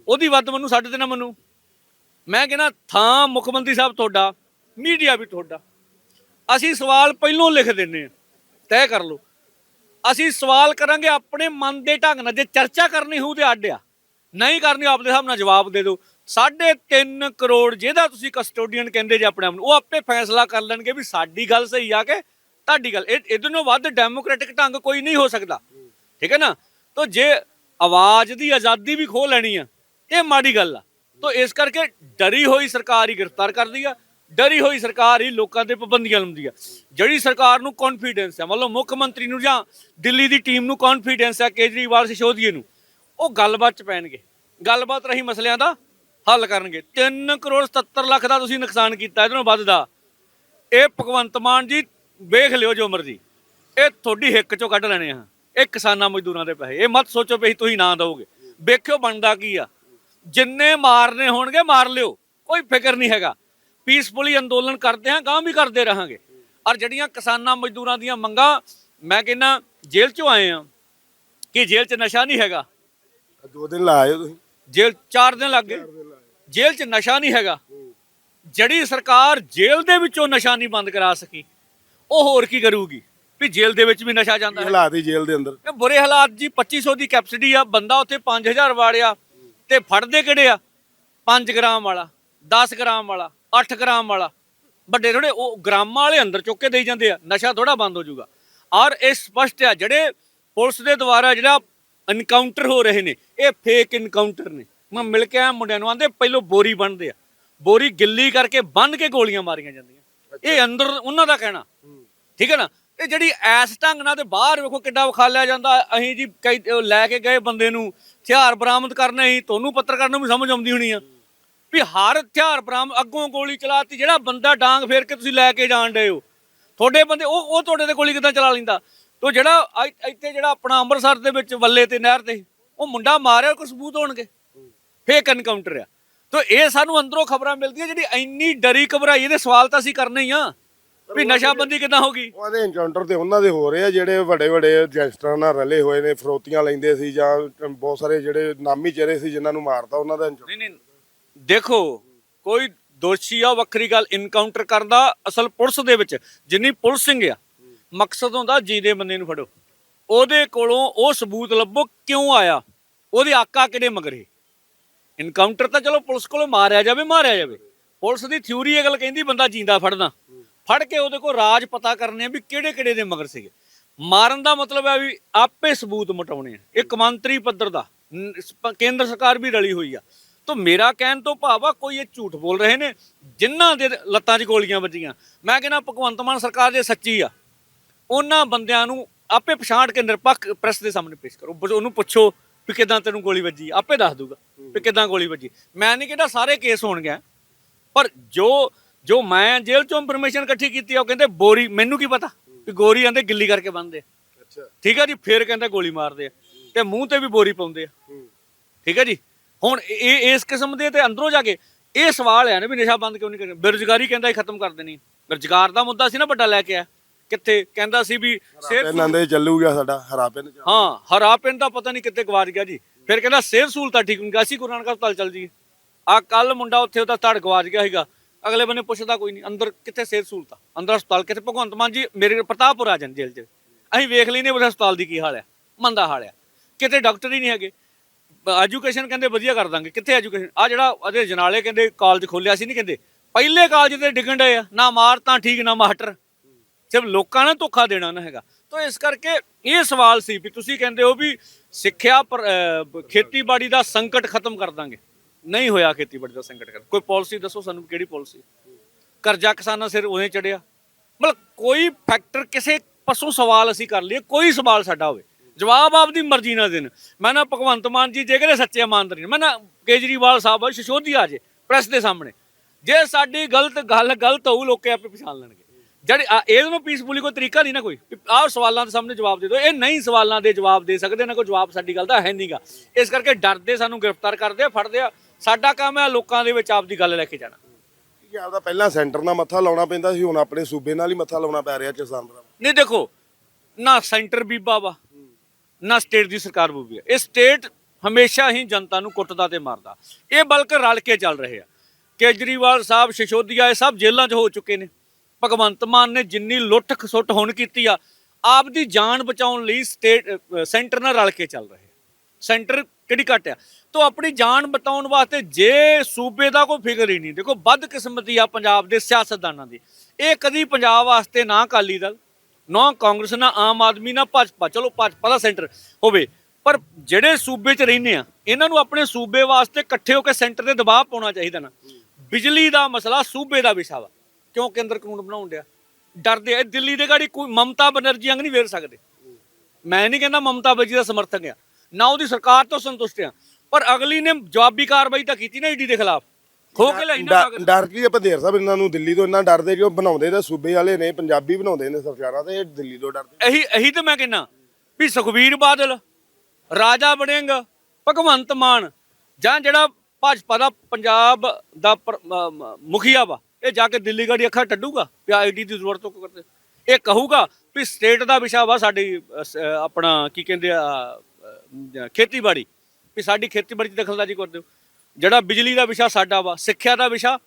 ਉਹਦੀ ਵੱਧ ਮੈਨੂੰ ਸਾਡੇ ਤੇ ਨਾ ਮੈਨੂੰ। ਮੈਂ ਕਹਿੰਦਾ ਥਾਂ ਮੁੱਖ ਮੰਤਰੀ ਸਾਹਿਬ ਤੁਹਾਡਾ, ਮੀਡੀਆ ਵੀ ਤੁਹਾਡਾ। ਅਸੀਂ ਸਵਾਲ ਪਹਿਲੋਂ ਲਿਖ ਦਿੰਨੇ ਆ ਤੈਅ ਕਰ ਲਓ। ਅਸੀਂ ਸਵਾਲ ਕਰਾਂਗੇ ਆਪਣੇ ਮਨ ਦੇ ਢੰਗ ਨਾਲ, ਜੇ ਚਰਚਾ ਕਰਨੀ ਹੋਊ ਤੇ ਅੱਡ ਆ। ਨਹੀਂ ਕਰਨੀ, ਆਪਦੇ ਹਿਸਾਬ ਨਾਲ ਜਵਾਬ ਦੇ ਦਿਓ। ਸਾਢੇ ਤਿੰਨ ਕਰੋੜ ਜਿਹਦਾ ਤੁਸੀਂ ਕਸਟੋਡੀਅਨ ਕਹਿੰਦੇ ਜੇ ਆਪਣੇ ਆਪ ਨੂੰ, ਉਹ ਆਪੇ ਫੈਸਲਾ ਕਰ ਲੈਣਗੇ ਵੀ ਸਾਡੀ ਗੱਲ ਸਹੀ ਆ ਕਿ ਤੁਹਾਡੀ ਗੱਲ। ਇਹ ਇਹਦੇ ਨੂੰ ਵੱਧ ਡੈਮੋਕ੍ਰੈਟਿਕ ਢੰਗ ਕੋਈ ਨਹੀਂ ਹੋ ਸਕਦਾ। ਠੀਕ ਹੈ ਨਾ? ਤਾਂ ਜੇ ਆਵਾਜ਼ ਦੀ ਆਜ਼ਾਦੀ ਵੀ ਖੋ ਲੈਣੀ ਆ, ਇਹ ਮਾੜੀ ਗੱਲ ਆ। ਤਾਂ ਇਸ ਕਰਕੇ ਡਰੀ ਹੋਈ ਸਰਕਾਰ ਹੀ ਗ੍ਰਿਫਤਾਰ ਕਰਦੀ ਆ, ਡਰੀ ਹੋਈ ਸਰਕਾਰ ਹੀ ਲੋਕਾਂ ਤੇ ਪਾਬੰਦੀਆਂ ਲਾਉਂਦੀ ਆ। ਜਿਹੜੀ ਸਰਕਾਰ ਨੂੰ ਕੌਨਫੀਡੈਂਸ ਹੈ ਮਤਲਬ ਮੁੱਖ ਮੰਤਰੀ ਨੂੰ ਜਾਂ ਦਿੱਲੀ ਦੀ ਟੀਮ ਨੂੰ ਕੌਨਫੀਡੈਂਸ ਹੈ ਕੇਜਰੀਵਾਲ ਸਿਸ਼ੋਦੀਏ ਨੂੰ, ਉਹ ਗੱਲਬਾਤ ਚ ਪੈਣਗੇ। ਗੱਲਬਾਤ ਰਹੀ ਮਸਲਿਆਂ ਦਾ, ਹੱਲ ਕਰਨਗੇ। 3 ਕਰੋੜ 77 ਲੱਖ ਦਾ ਤੁਸੀਂ ਨੁਕਸਾਨ ਕੀਤਾ, ਇਹਦੇ ਨਾਲੋਂ ਵੱਧ ਦਾ। ਇਹ ਭਗਵੰਤ ਮਾਨ ਜੀ, ਵੇਖ ਲਿਓ ਜੋ ਮਰਜ਼ੀ। ਇਹ ਤੁਹਾਡੀ ਹਿੱਕ ਚੋਂ ਕੱਢ ਲੈਣੇ ਆ। ਇਹ ਕਿਸਾਨਾਂ ਮਜ਼ਦੂਰਾਂ ਦੇ ਪੈਸੇ, ਇਹ ਮਤ ਸੋਚੋ ਵੀ ਤੁਸੀਂ ਨਾ ਦਿਓਗੇ ਵੇਖਿਓ ਬਣਦਾ ਕੀ ਆ। ਜਿੰਨੇ ਮਾਰਨੇ ਹੋਣਗੇ ਮਾਰ ਲਿਓ। ਕੋਈ ਫਿਕਰ ਨਹੀਂ ਹੈਗਾ। ਪੀਸਫੁਲੀ ਅੰਦੋਲਨ ਕਰਦੇ ਹਾਂ ਗਾਂ ਵੀ ਕਰਦੇ ਰਹਾਂਗੇ। ਔਰ ਜਿਹੜੀਆਂ ਕਿਸਾਨਾਂ ਮਜ਼ਦੂਰਾਂ ਦੀਆਂ ਮੰਗਾਂ ਮੈਂ ਕਹਿੰਦਾ ਜੇਲ੍ਹ ਚੋਂ ਆਏ ਆ ਕਿ ਜੇਲ੍ਹ 'ਚ ਨਸ਼ਾ ਨਹੀਂ ਹੈਗਾ। ਦੋ ਦਿਨ ਲਾਏ ਤੁਸੀਂ। ਜੇਲ੍ਹ 4 ਦਿਨ ਲੱਗ ਗਏ। ਜੇਲ੍ਹ 'ਚ ਨਸ਼ਾ ਨਹੀਂ ਹੈਗਾ। ਜਿਹੜੀ ਸਰਕਾਰ ਜੇਲ੍ਹ ਦੇ ਵਿੱਚੋਂ ਨਸ਼ਾ ਨਹੀਂ ਬੰਦ ਕਰਾ ਸਕੀ ਉਹ ਹੋਰ ਕੀ ਕਰੂਗੀ? ਵੀ ਜੇਲ੍ਹ ਦੇ ਵਿੱਚ ਵੀ ਨਸ਼ਾ ਜਾਂਦਾ ਹੈ। ਹਾਲਾਤ ਹੀ ਜੇਲ੍ਹ ਦੇ ਅੰਦਰ? ਬੁਰੇ ਹਾਲਾਤ ਜੀ 2500 ਦੀ ਕੈਪਸਿਟੀ ਆ ਬੰਦਾ ਉੱਥੇ 5000 ਵਾੜਿਆ। ਤੇ ਫੜਦੇ ਕਿਹੜੇ ਆ? 5 ਗ੍ਰਾਮ ਵਾਲਾ 10 ਗ੍ਰਾਮ ਵਾਲਾ 8 ਗ੍ਰਾਮ ਵਾਲਾ। ਵੱਡੇ ਥੋੜੇ ਉਹ ਗ੍ਰਾਮਾਂ ਵਾਲੇ ਅੰਦਰ ਚੁੱਕ ਕੇ ਦੇਈ ਜਾਂਦੇ ਆ ਨਸ਼ਾ ਥੋੜਾ ਬੰਦ ਹੋ ਜਾਊਗਾ। ਔਰ ਇਹ ਸਪਸ਼ਟ ਆ ਜਿਹੜੇ ਪੁਲਿਸ ਦੇ ਦੁਆਰਾ ਜਿਹੜਾ ਐਨਕਾਊਂਟਰ ਹੋ ਰਹੇ ਨੇ ਇਹ ਫੇਕ ਐਨਕਾਊਂਟਰ ਨੇ। ਮੈਂ ਮਿਲ ਕੇ ਆਇਆ ਮੁੰਡਿਆਂ ਨੂੰ ਆਂਦੇ ਪਹਿਲੋਂ ਬੋਰੀ ਬਣਦੇ ਆ। ਬੋਰੀ ਗਿੱਲੀ ਕਰਕੇ ਬੰਨ ਕੇ ਗੋਲੀਆਂ ਮਾਰੀਆਂ ਜਾਂਦੀਆਂ। ਇਹ ਅੰਦਰ ਉਹਨਾਂ ਦਾ ਕਹਿਣਾ। ਠੀਕ ਹੈ ਨਾ? ਇਹ ਜਿਹੜੀ ਐਸ ਢੰਗ ਨਾਲ ਤੇ ਬਾਹਰ ਵੇਖੋ ਕਿੱਡਾ ਵਿਖਾ ਲਿਆ ਜਾਂਦਾ। ਅਸੀਂ ਜੀ ਕਈ ਲੈ ਕੇ ਗਏ ਬੰਦੇ ਨੂੰ, ਹਥਿਆਰ ਬਰਾਮਦ ਕਰਨੇ ਸੀ, ਤੁਹਾਨੂੰ ਪੱਤਰਕਾਰ ਨੂੰ ਵੀ ਸਮਝ ਆਉਂਦੀ ਹੋਣੀ ਆ। ਵੀ ਹਰ ਹਥਿਆਰ ਬਰਾਮਦ ਅੱਗੋਂ ਗੋਲੀ ਚਲਾਤੀ, ਜਿਹੜਾ ਬੰਦਾ ਡਾਂਗ ਫੇਰ ਕੇ ਤੁਸੀਂ ਲੈ ਕੇ ਜਾਣ ਡਏ ਹੋ। ਤੁਹਾਡੇ ਬੰਦੇ, ਉਹ ਉਹ ਤੁਹਾਡੇ ਤੇ ਗੋਲੀ ਕਿਦਾਂ ਚਲਾ ਲੈਂਦਾ? ਤੋ ਜਿਹੜਾ ਇੱਥੇ ਜਿਹੜਾ ਆਪਣਾ ਅੰਮ੍ਰਿਤਸਰ ਦੇ ਵਿੱਚ ਵੱਲੇ ਤੇ ਨਹਿਰ ਤੇ, ਉਹ ਮੁੰਡਾ ਮਾਰਿਆ ਕੋਈ ਸਬੂਤ ਹੋਣਗੇ। ਫੇਕ ਐਨਕਾਊਂਟਰ ਆ। ਤੋ ਇਹ ਸਾਨੂੰ ਅੰਦਰੋਂ ਖਬਰਾਂ ਮਿਲਦੀਆਂ, ਜਿਹੜੀ ਇੰਨੀ ਡਰੀ ਘਬਰਾਈ, ਇਹਦੇ ਸਵਾਲ ਤਾਂ ਅਸੀਂ ਕਰਨੇ ਹੀ ਆ। ਵੀ ਨਸ਼ਾਬੰਦੀ ਕਿਦਾਂ ਹੋਗੀ ਉਹਦੇ ਐਨਕਾਊਂਟਰ ਤੇ ਉਹਨਾਂ ਦੇ ਹੋ ਰਹੇ ਆ ਜਿਹੜੇ ਵੱਡੇ ਵੱਡੇ ਗੈਂਗਸਟਰਾਂ ਨਾਲ ਰਲੇ ਹੋਏ ਨੇ ਫਰੋਤੀਆਂ ਲੈਂਦੇ ਸੀ ਜਾਂ ਬਹੁਤ ਸਾਰੇ ਜਿਹੜੇ ਨਾਮੀ ਚਿਹਰੇ ਸੀ ਜਿਨ੍ਹਾਂ ਨੂੰ ਮਾਰਤਾ ਉਹਨਾਂ ਦਾ ਨਹੀਂ ਨਹੀਂ ਦੇਖੋ ਕੋਈ ਦੋਸ਼ੀ ਆ ਵੱਖਰੀ ਗੱਲ ਇਨਕਾਊਂਟਰ ਕਰਦਾ ਅਸਲ ਪੁਲਿਸ ਦੇ ਵਿੱਚ ਜਿੰਨੀ ਪੁਲਿਸਿੰਗ ਆ ਮਕਸਦ ਹੁੰਦਾ ਜੀਦੇ ਬੰਦੇ ਨੂੰ ਫੜੋ। ਉਹਦੇ ਕੋਲੋਂ ਉਹ ਸਬੂਤ ਲੱਭੋ ਕਿਉਂ ਆਇਆ ਉਹਦੇ ਆਕਾ ਕਿਹੜੇ ਮਗਰੇ ਇਨਕਾਊਂਟਰ ਤਾਂ ਚਲੋ ਪੁਲਿਸ ਕੋਲੋਂ ਮਾਰਿਆ ਜਾਵੇ ਮਾਰਿਆ ਜਾਵੇ। ਪੁਲਿਸ ਦੀ ਥਿਊਰੀ ਇਹ ਗੱਲ ਕਹਿੰਦੀ ਬੰਦਾ ਜਿੰਦਾ ਫੜਨਾ ਫੜ ਕੇ ਉਹਦੇ ਕੋਲ ਰਾਜ ਪਤਾ ਕਰਨੇ ਆ ਵੀ ਕਿਹੜੇ ਕਿਹੜੇ ਦੇ ਮਗਰ ਸੀਗੇ। ਮਾਰਨ ਦਾ ਮਤਲਬ ਹੈ ਵੀ ਆਪੇ ਸਬੂਤ ਮਟਾਉਣੇ ਆ। ਇੱਕ ਮੰਤਰੀ ਪੱਧਰ ਦਾ ਕੇਂਦਰ ਸਰਕਾਰ ਵੀ ਰਲੀ ਹੋਈ ਆ। ਤਾਂ ਮੇਰਾ ਕਹਿਣ ਤੋਂ ਭਾਵ ਆ ਕੋਈ ਇਹ ਝੂਠ ਬੋਲ ਰਹੇ ਨੇ ਜਿਨ੍ਹਾਂ ਦੇ ਲੱਤਾਂ 'ਚ ਗੋਲੀਆਂ ਵੱਜੀਆਂ। ਮੈਂ ਕਹਿੰਦਾ ਭਗਵੰਤ ਮਾਨ ਸਰਕਾਰ ਜੇ ਸੱਚੀ ਆ। ਉਹਨਾਂ ਬੰਦਿਆਂ ਨੂੰ ਆਪੇ ਪਛਾਣ ਕੇ ਨਿਰਪੱਖ ਪ੍ਰੈਸ ਦੇ ਸਾਹਮਣੇ ਪੇਸ਼ ਕਰੋ। ਉਹਨੂੰ ਪੁੱਛੋ ਵੀ ਕਿਦਾਂ ਤੈਨੂੰ ਗੋਲੀ ਵੱਜੀ। ਆਪੇ ਦੱਸ ਦੂਗਾ ਵੀ ਕਿਦਾਂ ਗੋਲੀ ਵੱਜੀ। ਮੈਂ ਨਹੀਂ ਕਹਿੰਦਾ ਸਾਰੇ ਕੇਸ ਹੋਣਗੇ, ਪਰ ਜੋ ਜੋ ਮੈਂ ਜੇਲ੍ਹ ਚੋਂ ਇਨਫੋਰਮੇਸ਼ਨ ਇਕੱਠੀ ਕੀਤੀ ਆ ਉਹ ਕਹਿੰਦੇ ਬੋਰੀ ਮੈਨੂੰ ਕੀ ਪਤਾ ਵੀ ਗੋਰੀ ਆਂਦੇ ਗਿੱਲੀ ਕਰਕੇ ਬੰਨਦੇ ਆ। ਅੱਛਾ। ਠੀਕ ਹੈ ਜੀ ਫੇਰ ਕਹਿੰਦਾ ਗੋਲੀ ਮਾਰਦੇ ਆ। ਤੇ ਮੂੰਹ ਤੇ ਵੀ ਬੋਰੀ ਪਾਉਂਦੇ ਆ। ਠੀਕ ਹੈ ਜੀ? ਹੁਣ ਇਹ ਇਸ ਕਿਸਮ ਦੇ ਤੇ ਅੰਦਰੋਂ ਜਾ ਕੇ ਇਹ ਸਵਾਲ ਹੈ ਨਾ ਵੀ ਨਸ਼ਾ ਬੰਦ ਕਿਉਂ ਨਹੀਂ ਕਰਦੇ ਬੇਰੁਜ਼ਗਾਰੀ ਕਹਿੰਦਾ ਇਹ ਖਤਮ ਕਰ ਦੇਣੀ। ਰੁਜ਼ਗਾਰ ਦਾ ਮੁੱਦਾ ਸੀ ਨਾ ਵੱਡਾ ਲੈ ਕੇ ਆ ਕਿੱਥੇ? ਕਹਿੰਦਾ ਸੀ ਵੀ ਸਿਹਤ ਇਹਨਾਂ ਦੇ ਚੱਲੂਗਾ ਸਾਡਾ ਹਰਾ ਪੈਨ ਹਾਂ ਹਰਾ ਪਿੰਡ ਦਾ ਪਤਾ ਨਹੀਂ ਕਿੱਥੇ ਗਵਾਚ ਗਿਆ ਜੀ। ਫਿਰ ਕਹਿੰਦਾ ਸਿਹਤ ਸਹੂਲਤਾਂ ਠੀਕ ਨਹੀਂ ਅਸੀਂ ਗੁਰੂ ਨਾਨਕ ਹਸਪਤਾਲ ਚੱਲ ਜੀ ਆ ਕੱਲ ਮੁੰਡਾ ਉੱਥੇ ਉਹਦਾ ਧੜ ਗਵਾਚ ਗਿਆ ਸੀਗਾ। ਅਗਲੇ ਬੰਨੇ ਪੁੱਛਦਾ ਕੋਈ ਨਹੀਂ, ਅੰਦਰ ਕਿੱਥੇ ਸਿਹਤ ਸਹੂਲਤਾਂ? ਅੰਦਰ ਹਸਪਤਾਲ ਕਿੱਥੇ? ਭਗਵੰਤ ਮਾਨ ਜੀ, ਮੇਰੇ ਪ੍ਰਤਾਪਪੁਰ ਆ ਜਾਣ ਜੇਲ੍ਹ 'ਚ। ਅਸੀਂ ਵੇਖ ਲੈਨੇ ਉਹਦੇ ਹਸਪਤਾਲ ਦੀ ਕੀ ਹਾਲ ਹੈ ਮੰਦਾ ਹਾਲ ਹੈ ਕਿਤੇ ਡਾਕਟਰ ਹੀ ਨਹੀਂ ਹੈਗੇ। ਐਜੂਕੇਸ਼ਨ ਕਹਿੰਦੇ ਵਧੀਆ ਕਰ ਦਾਂਗੇ। ਕਿੱਥੇ ਐਜੂਕੇਸ਼ਨ? ਆ ਜਿਹੜਾ ਉਹਦੇ ਜਨਾਲੇ ਕਹਿੰਦੇ ਕਾਲਜ ਖੋਲਿਆ ਸੀ ਨਹੀਂ ਕਹਿੰਦੇ, ਪਹਿਲੇ ਕਾਲਜ ਤੇ ਡਿੱਗਣ ਡਏ ਆ, ਨਾ ਮਾਰ ਤਾਂ ਠੀਕ, ਨਾ ਮਾਸਟਰ ਸਿਰਫ ਲੋਕਾਂ ਨੇ ਧੋਖਾ ਦੇਣਾ ਨਾ ਹੈਗਾ। ਤਾਂ ਇਸ ਕਰਕੇ ਇਹ ਸਵਾਲ ਸੀ ਵੀ ਤੁਸੀਂ ਕਹਿੰਦੇ ਹੋ ਵੀ ਸਿੱਖਿਆ ਪਰ ਖੇਤੀਬਾੜੀ ਦਾ ਸੰਕਟ ਖਤਮ ਕਰ ਦਾਂਗੇ। ਨਹੀਂ ਹੋਇਆ ਖੇਤੀਬਾੜੀ ਦਾ ਸੰਕਟ ਕਰ ਕੋਈ ਪਾਲਿਸੀ ਦੱਸੋ ਸਾਨੂੰ ਕਿਹੜੀ ਪਾਲਿਸੀ? ਕਰਜ਼ਾ ਕਿਸਾਨਾਂ ਸਿਰ ਉਹਨੇ ਚੜਿਆ। ਮਤਲਬ ਕੋਈ ਫੈਕਟਰ ਕਿਸੇ ਪਾਸੋਂ ਸਵਾਲ ਅਸੀਂ ਕਰ ਲਈਏ, ਕੋਈ ਸਵਾਲ ਸਾਡਾ ਹੋਵੇ। ਜਵਾਬ ਆਪਦੀ ਮਰਜ਼ੀ ਨਾਲ ਦੇਣ। ਮੈਂ ਨਾ ਭਗਵੰਤ ਮਾਨ ਜੀ ਜੇ ਕਹਿੰਦੇ ਸੱਚੇ ਇਮਾਨਦਾਰੀ ਨੇ ਮੈਂ ਨਾ ਕੇਜਰੀਵਾਲ ਸਾਹਿਬ ਸ਼ਸ਼ੋਧੀ ਆ ਜੇ ਪ੍ਰੈਸ ਦੇ ਸਾਹਮਣੇ। ਜੇ ਸਾਡੀ ਗਲਤ ਗੱਲ ਗਲਤ ਹੋਊ, ਲੋਕੇ ਆਪੇ ਪਛਾਣ ਲੈਣਗੇ। ਜਿਹੜੇ ਆ- ਇਹਦੇ ਨੂੰ ਪੀਸਫੁਲੀ ਕੋਈ ਤਰੀਕਾ ਨਹੀਂ ਨਾ ਕੋਈ। ਆਹ ਸਵਾਲਾਂ ਦੇ ਸਾਹਮਣੇ ਜਵਾਬ ਦੇ ਦਿਓ। ਇਹ ਨਹੀਂ ਸਵਾਲਾਂ ਦੇ ਜਵਾਬ ਦੇ ਸਕਦੇ, ਨਾ ਕੋਈ ਜਵਾਬ ਸਾਡੀ ਗੱਲ ਦਾ ਹੈ ਨਹੀਂਗਾ ਇਸ ਕਰਕੇ ਡਰਦੇ ਸਾਨੂੰ, ਗ੍ਰਿਫਤਾਰ ਕਰਦੇ ਆ, ਫੜਦੇ ਆ। ਸਾਡਾ ਕੰਮ ਹੈ ਲੋਕਾਂ ਦੇ ਵਿੱਚ ਆਪਦੀ ਗੱਲ ਲੈ ਕੇ ਜਾਣਾ। ਕਿ ਆਪਦਾ ਪਹਿਲਾਂ ਸੈਂਟਰ ਨਾਲ ਮੱਥਾ ਲਾਉਣਾ ਪੈਂਦਾ ਸੀ ਹੁਣ ਆਪਣੇ ਸੂਬੇ ਨਾਲ ਹੀ ਮੱਥਾ ਲਾਉਣਾ ਪੈ ਰਿਹਾ ਕਿਸਾਨ ਭਰਾ ਨਹੀਂ ਦੇਖੋ ਨਾ ਸੈਂਟਰ ਬੀਬਾ ਵਾ ਨਾ ਸਟੇਟ ਦੀ ਸਰਕਾਰ ਬੂਬੀ ਹੈ ਇਹ ਸਟੇਟ ਹਮੇਸ਼ਾ ਹੀ ਜਨਤਾ ਨੂੰ ਕੁੱਟਦਾ ਤੇ ਮਾਰਦਾ। ਇਹ ਬਲਕ ਰਲ ਕੇ ਚੱਲ ਰਹੇ ਆ। ਕੇਜਰੀਵਾਲ ਸਾਹਿਬ ਸ਼ਸ਼ੋਦੀਆ ਇਹ ਸਭ ਜੇਲ੍ਹਾਂ 'ਚ ਹੋ ਚੁੱਕੇ ਨੇ। ਭਗਵੰਤ ਮਾਨ ਨੇ ਜਿੰਨੀ ਲੁੱਟ ਖਸੁੱਟ ਹੁਣ ਕੀਤੀ ਆ ਆਪਦੀ ਜਾਨ ਬਚਾਉਣ ਲਈ ਸਟੇਟ ਸੈਂਟਰ ਨਾਲ ਰਲ ਕੇ ਚੱਲ ਰਹੇ ਸੈਂਟਰ ਕਿਹੜੀ ਘੱਟ ਆ। ਤੋ ਆਪਣੀ ਜਾਨ ਬਤਾਉਣ ਵਾਸਤੇ ਜੇ ਸੂਬੇ ਦਾ ਕੋਈ ਫਿਕਰ ਹੀ ਨਹੀਂ। ਦੇਖੋ, ਵੱਧ ਕਿਸਮਤੀ ਆ ਪੰਜਾਬ ਦੇ ਸਿਆਸਤਦਾਨਾਂ ਦੀ। ਇਹ ਕਦੀ ਪੰਜਾਬ ਵਾਸਤੇ ਨਾ ਅਕਾਲੀ ਦਲ, ਨਾ ਕਾਂਗਰਸ, ਨਾ ਆਮ ਆਦਮੀ, ਨਾ ਭਾਜਪਾ। ਚਲੋ, ਭਾਜਪਾ ਦਾ ਸੈਂਟਰ ਹੋਵੇ, ਪਰ ਜਿਹੜੇ ਸੂਬੇ 'ਚ ਰਹਿੰਦੇ ਆ, ਇਹਨਾਂ ਨੂੰ ਆਪਣੇ ਸੂਬੇ ਵਾਸਤੇ ਇਕੱਠੇ ਹੋ ਕੇ ਸੈਂਟਰ ਤੇ ਦਬਾਅ ਪਾਉਣਾ ਚਾਹੀਦਾ ਨਾ। ਬਿਜਲੀ ਦਾ ਮਸਲਾ ਸੂਬੇ ਦਾ ਵਿਸ਼ਾ ਵਾ ਕਿਉਂ ਕੇਂਦਰ ਕਾਨੂੰਨ ਬਣਾਉਣ ਡਿਆ? ਡਰਦੇ ਆ। ਦਿੱਲੀ ਦੇ ਗਾੜੀ ਕੋਈ ਮਮਤਾ ਬਨਰਜੀ ਅੰਗ ਨਹੀਂ ਵੇਰ ਸਕਦੇ। ਮੈਂ ਨਹੀਂ ਕਹਿੰਦਾ ਮਮਤਾ ਬੈਜੀ ਦਾ ਸਮਰਥਕ ਆ। ਨਾ ਉਹਦੀ ਸਰਕਾਰ ਤੋਂ ਸੰਤੁਸ਼ਟ ਆ। ਪਰ ਅਗਲੀ ਨੇ ਜਵਾਬੀ ਕਾਰਵਾਈ ਤਾਂ ਕੀਤੀ ਨਾ ਈਡੀ ਦੇ ਖਿਲਾਫ। ਖੋ ਕੇ ਲਈ ਨਾ ਡਰ- ਡਰ ਕੀ ਆ ਭਦੇਰ ਸਾਹਿਬ ਇਹਨਾਂ ਨੂੰ ਦਿੱਲੀ ਤੋਂ ਇੰਨਾ ਡਰਦੇ ਜੋ ਬਣਾਉਂਦੇ ਤਾਂ ਸੂਬੇ ਵਾਲੇ ਨੇ ਪੰਜਾਬੀ ਬਣਾਉਂਦੇ ਨੇ ਸਰਕਾਰਾਂ ਤੇ ਇਹ ਦਿੱਲੀ ਤੋਂ ਡਰਦੇ ਇਹੀ ਇਹੀ ਤਾਂ ਮੈਂ ਕਹਿੰਦਾ ਵੀ ਸੁਖਬੀਰ ਬਾਦਲ ਰਾਜਾ ਬਣੇਗਾ ਭਗਵੰਤ ਮਾਨ ਜਾਂ ਜਿਹੜਾ ਭਾਜਪਾ ਦਾ ਪੰਜਾਬ ਦਾ ਪ੍ਰ- ਮ- ਮ- ਮੁਖੀਆ ਵਾ ਇਹ ਜਾ ਕੇ ਦਿੱਲੀ ਗਾੜੀ ਅੱਖਾਂ ਟੱਡੂਗਾ ਵੀ ਆਈਡੀ ਦੀ ਜ਼ਰੂਰਤ ਤੋਂ ਕਰਦੇ। ਇਹ ਕਹੂਗਾ ਵੀ ਸਟੇਟ ਦਾ ਵਿਸ਼ਾ ਵਾ ਸਾਡੀ ਸ- ਆਪਣਾ ਕੀ ਕਹਿੰਦੇ ਆ ਖੇਤੀਬਾੜੀ ਵੀ ਸਾਡੀ ਖੇਤੀਬਾੜੀ 'ਚ ਦਖਲਅੰਦਾਜ਼ੀ ਕਰਦੇ ਹੋ ਜਿਹੜਾ ਬਿਜਲੀ ਦਾ ਵਿਸ਼ਾ ਸਾਡਾ ਵਾ ਸਿੱਖਿਆ ਦਾ ਵਿਸ਼ਾ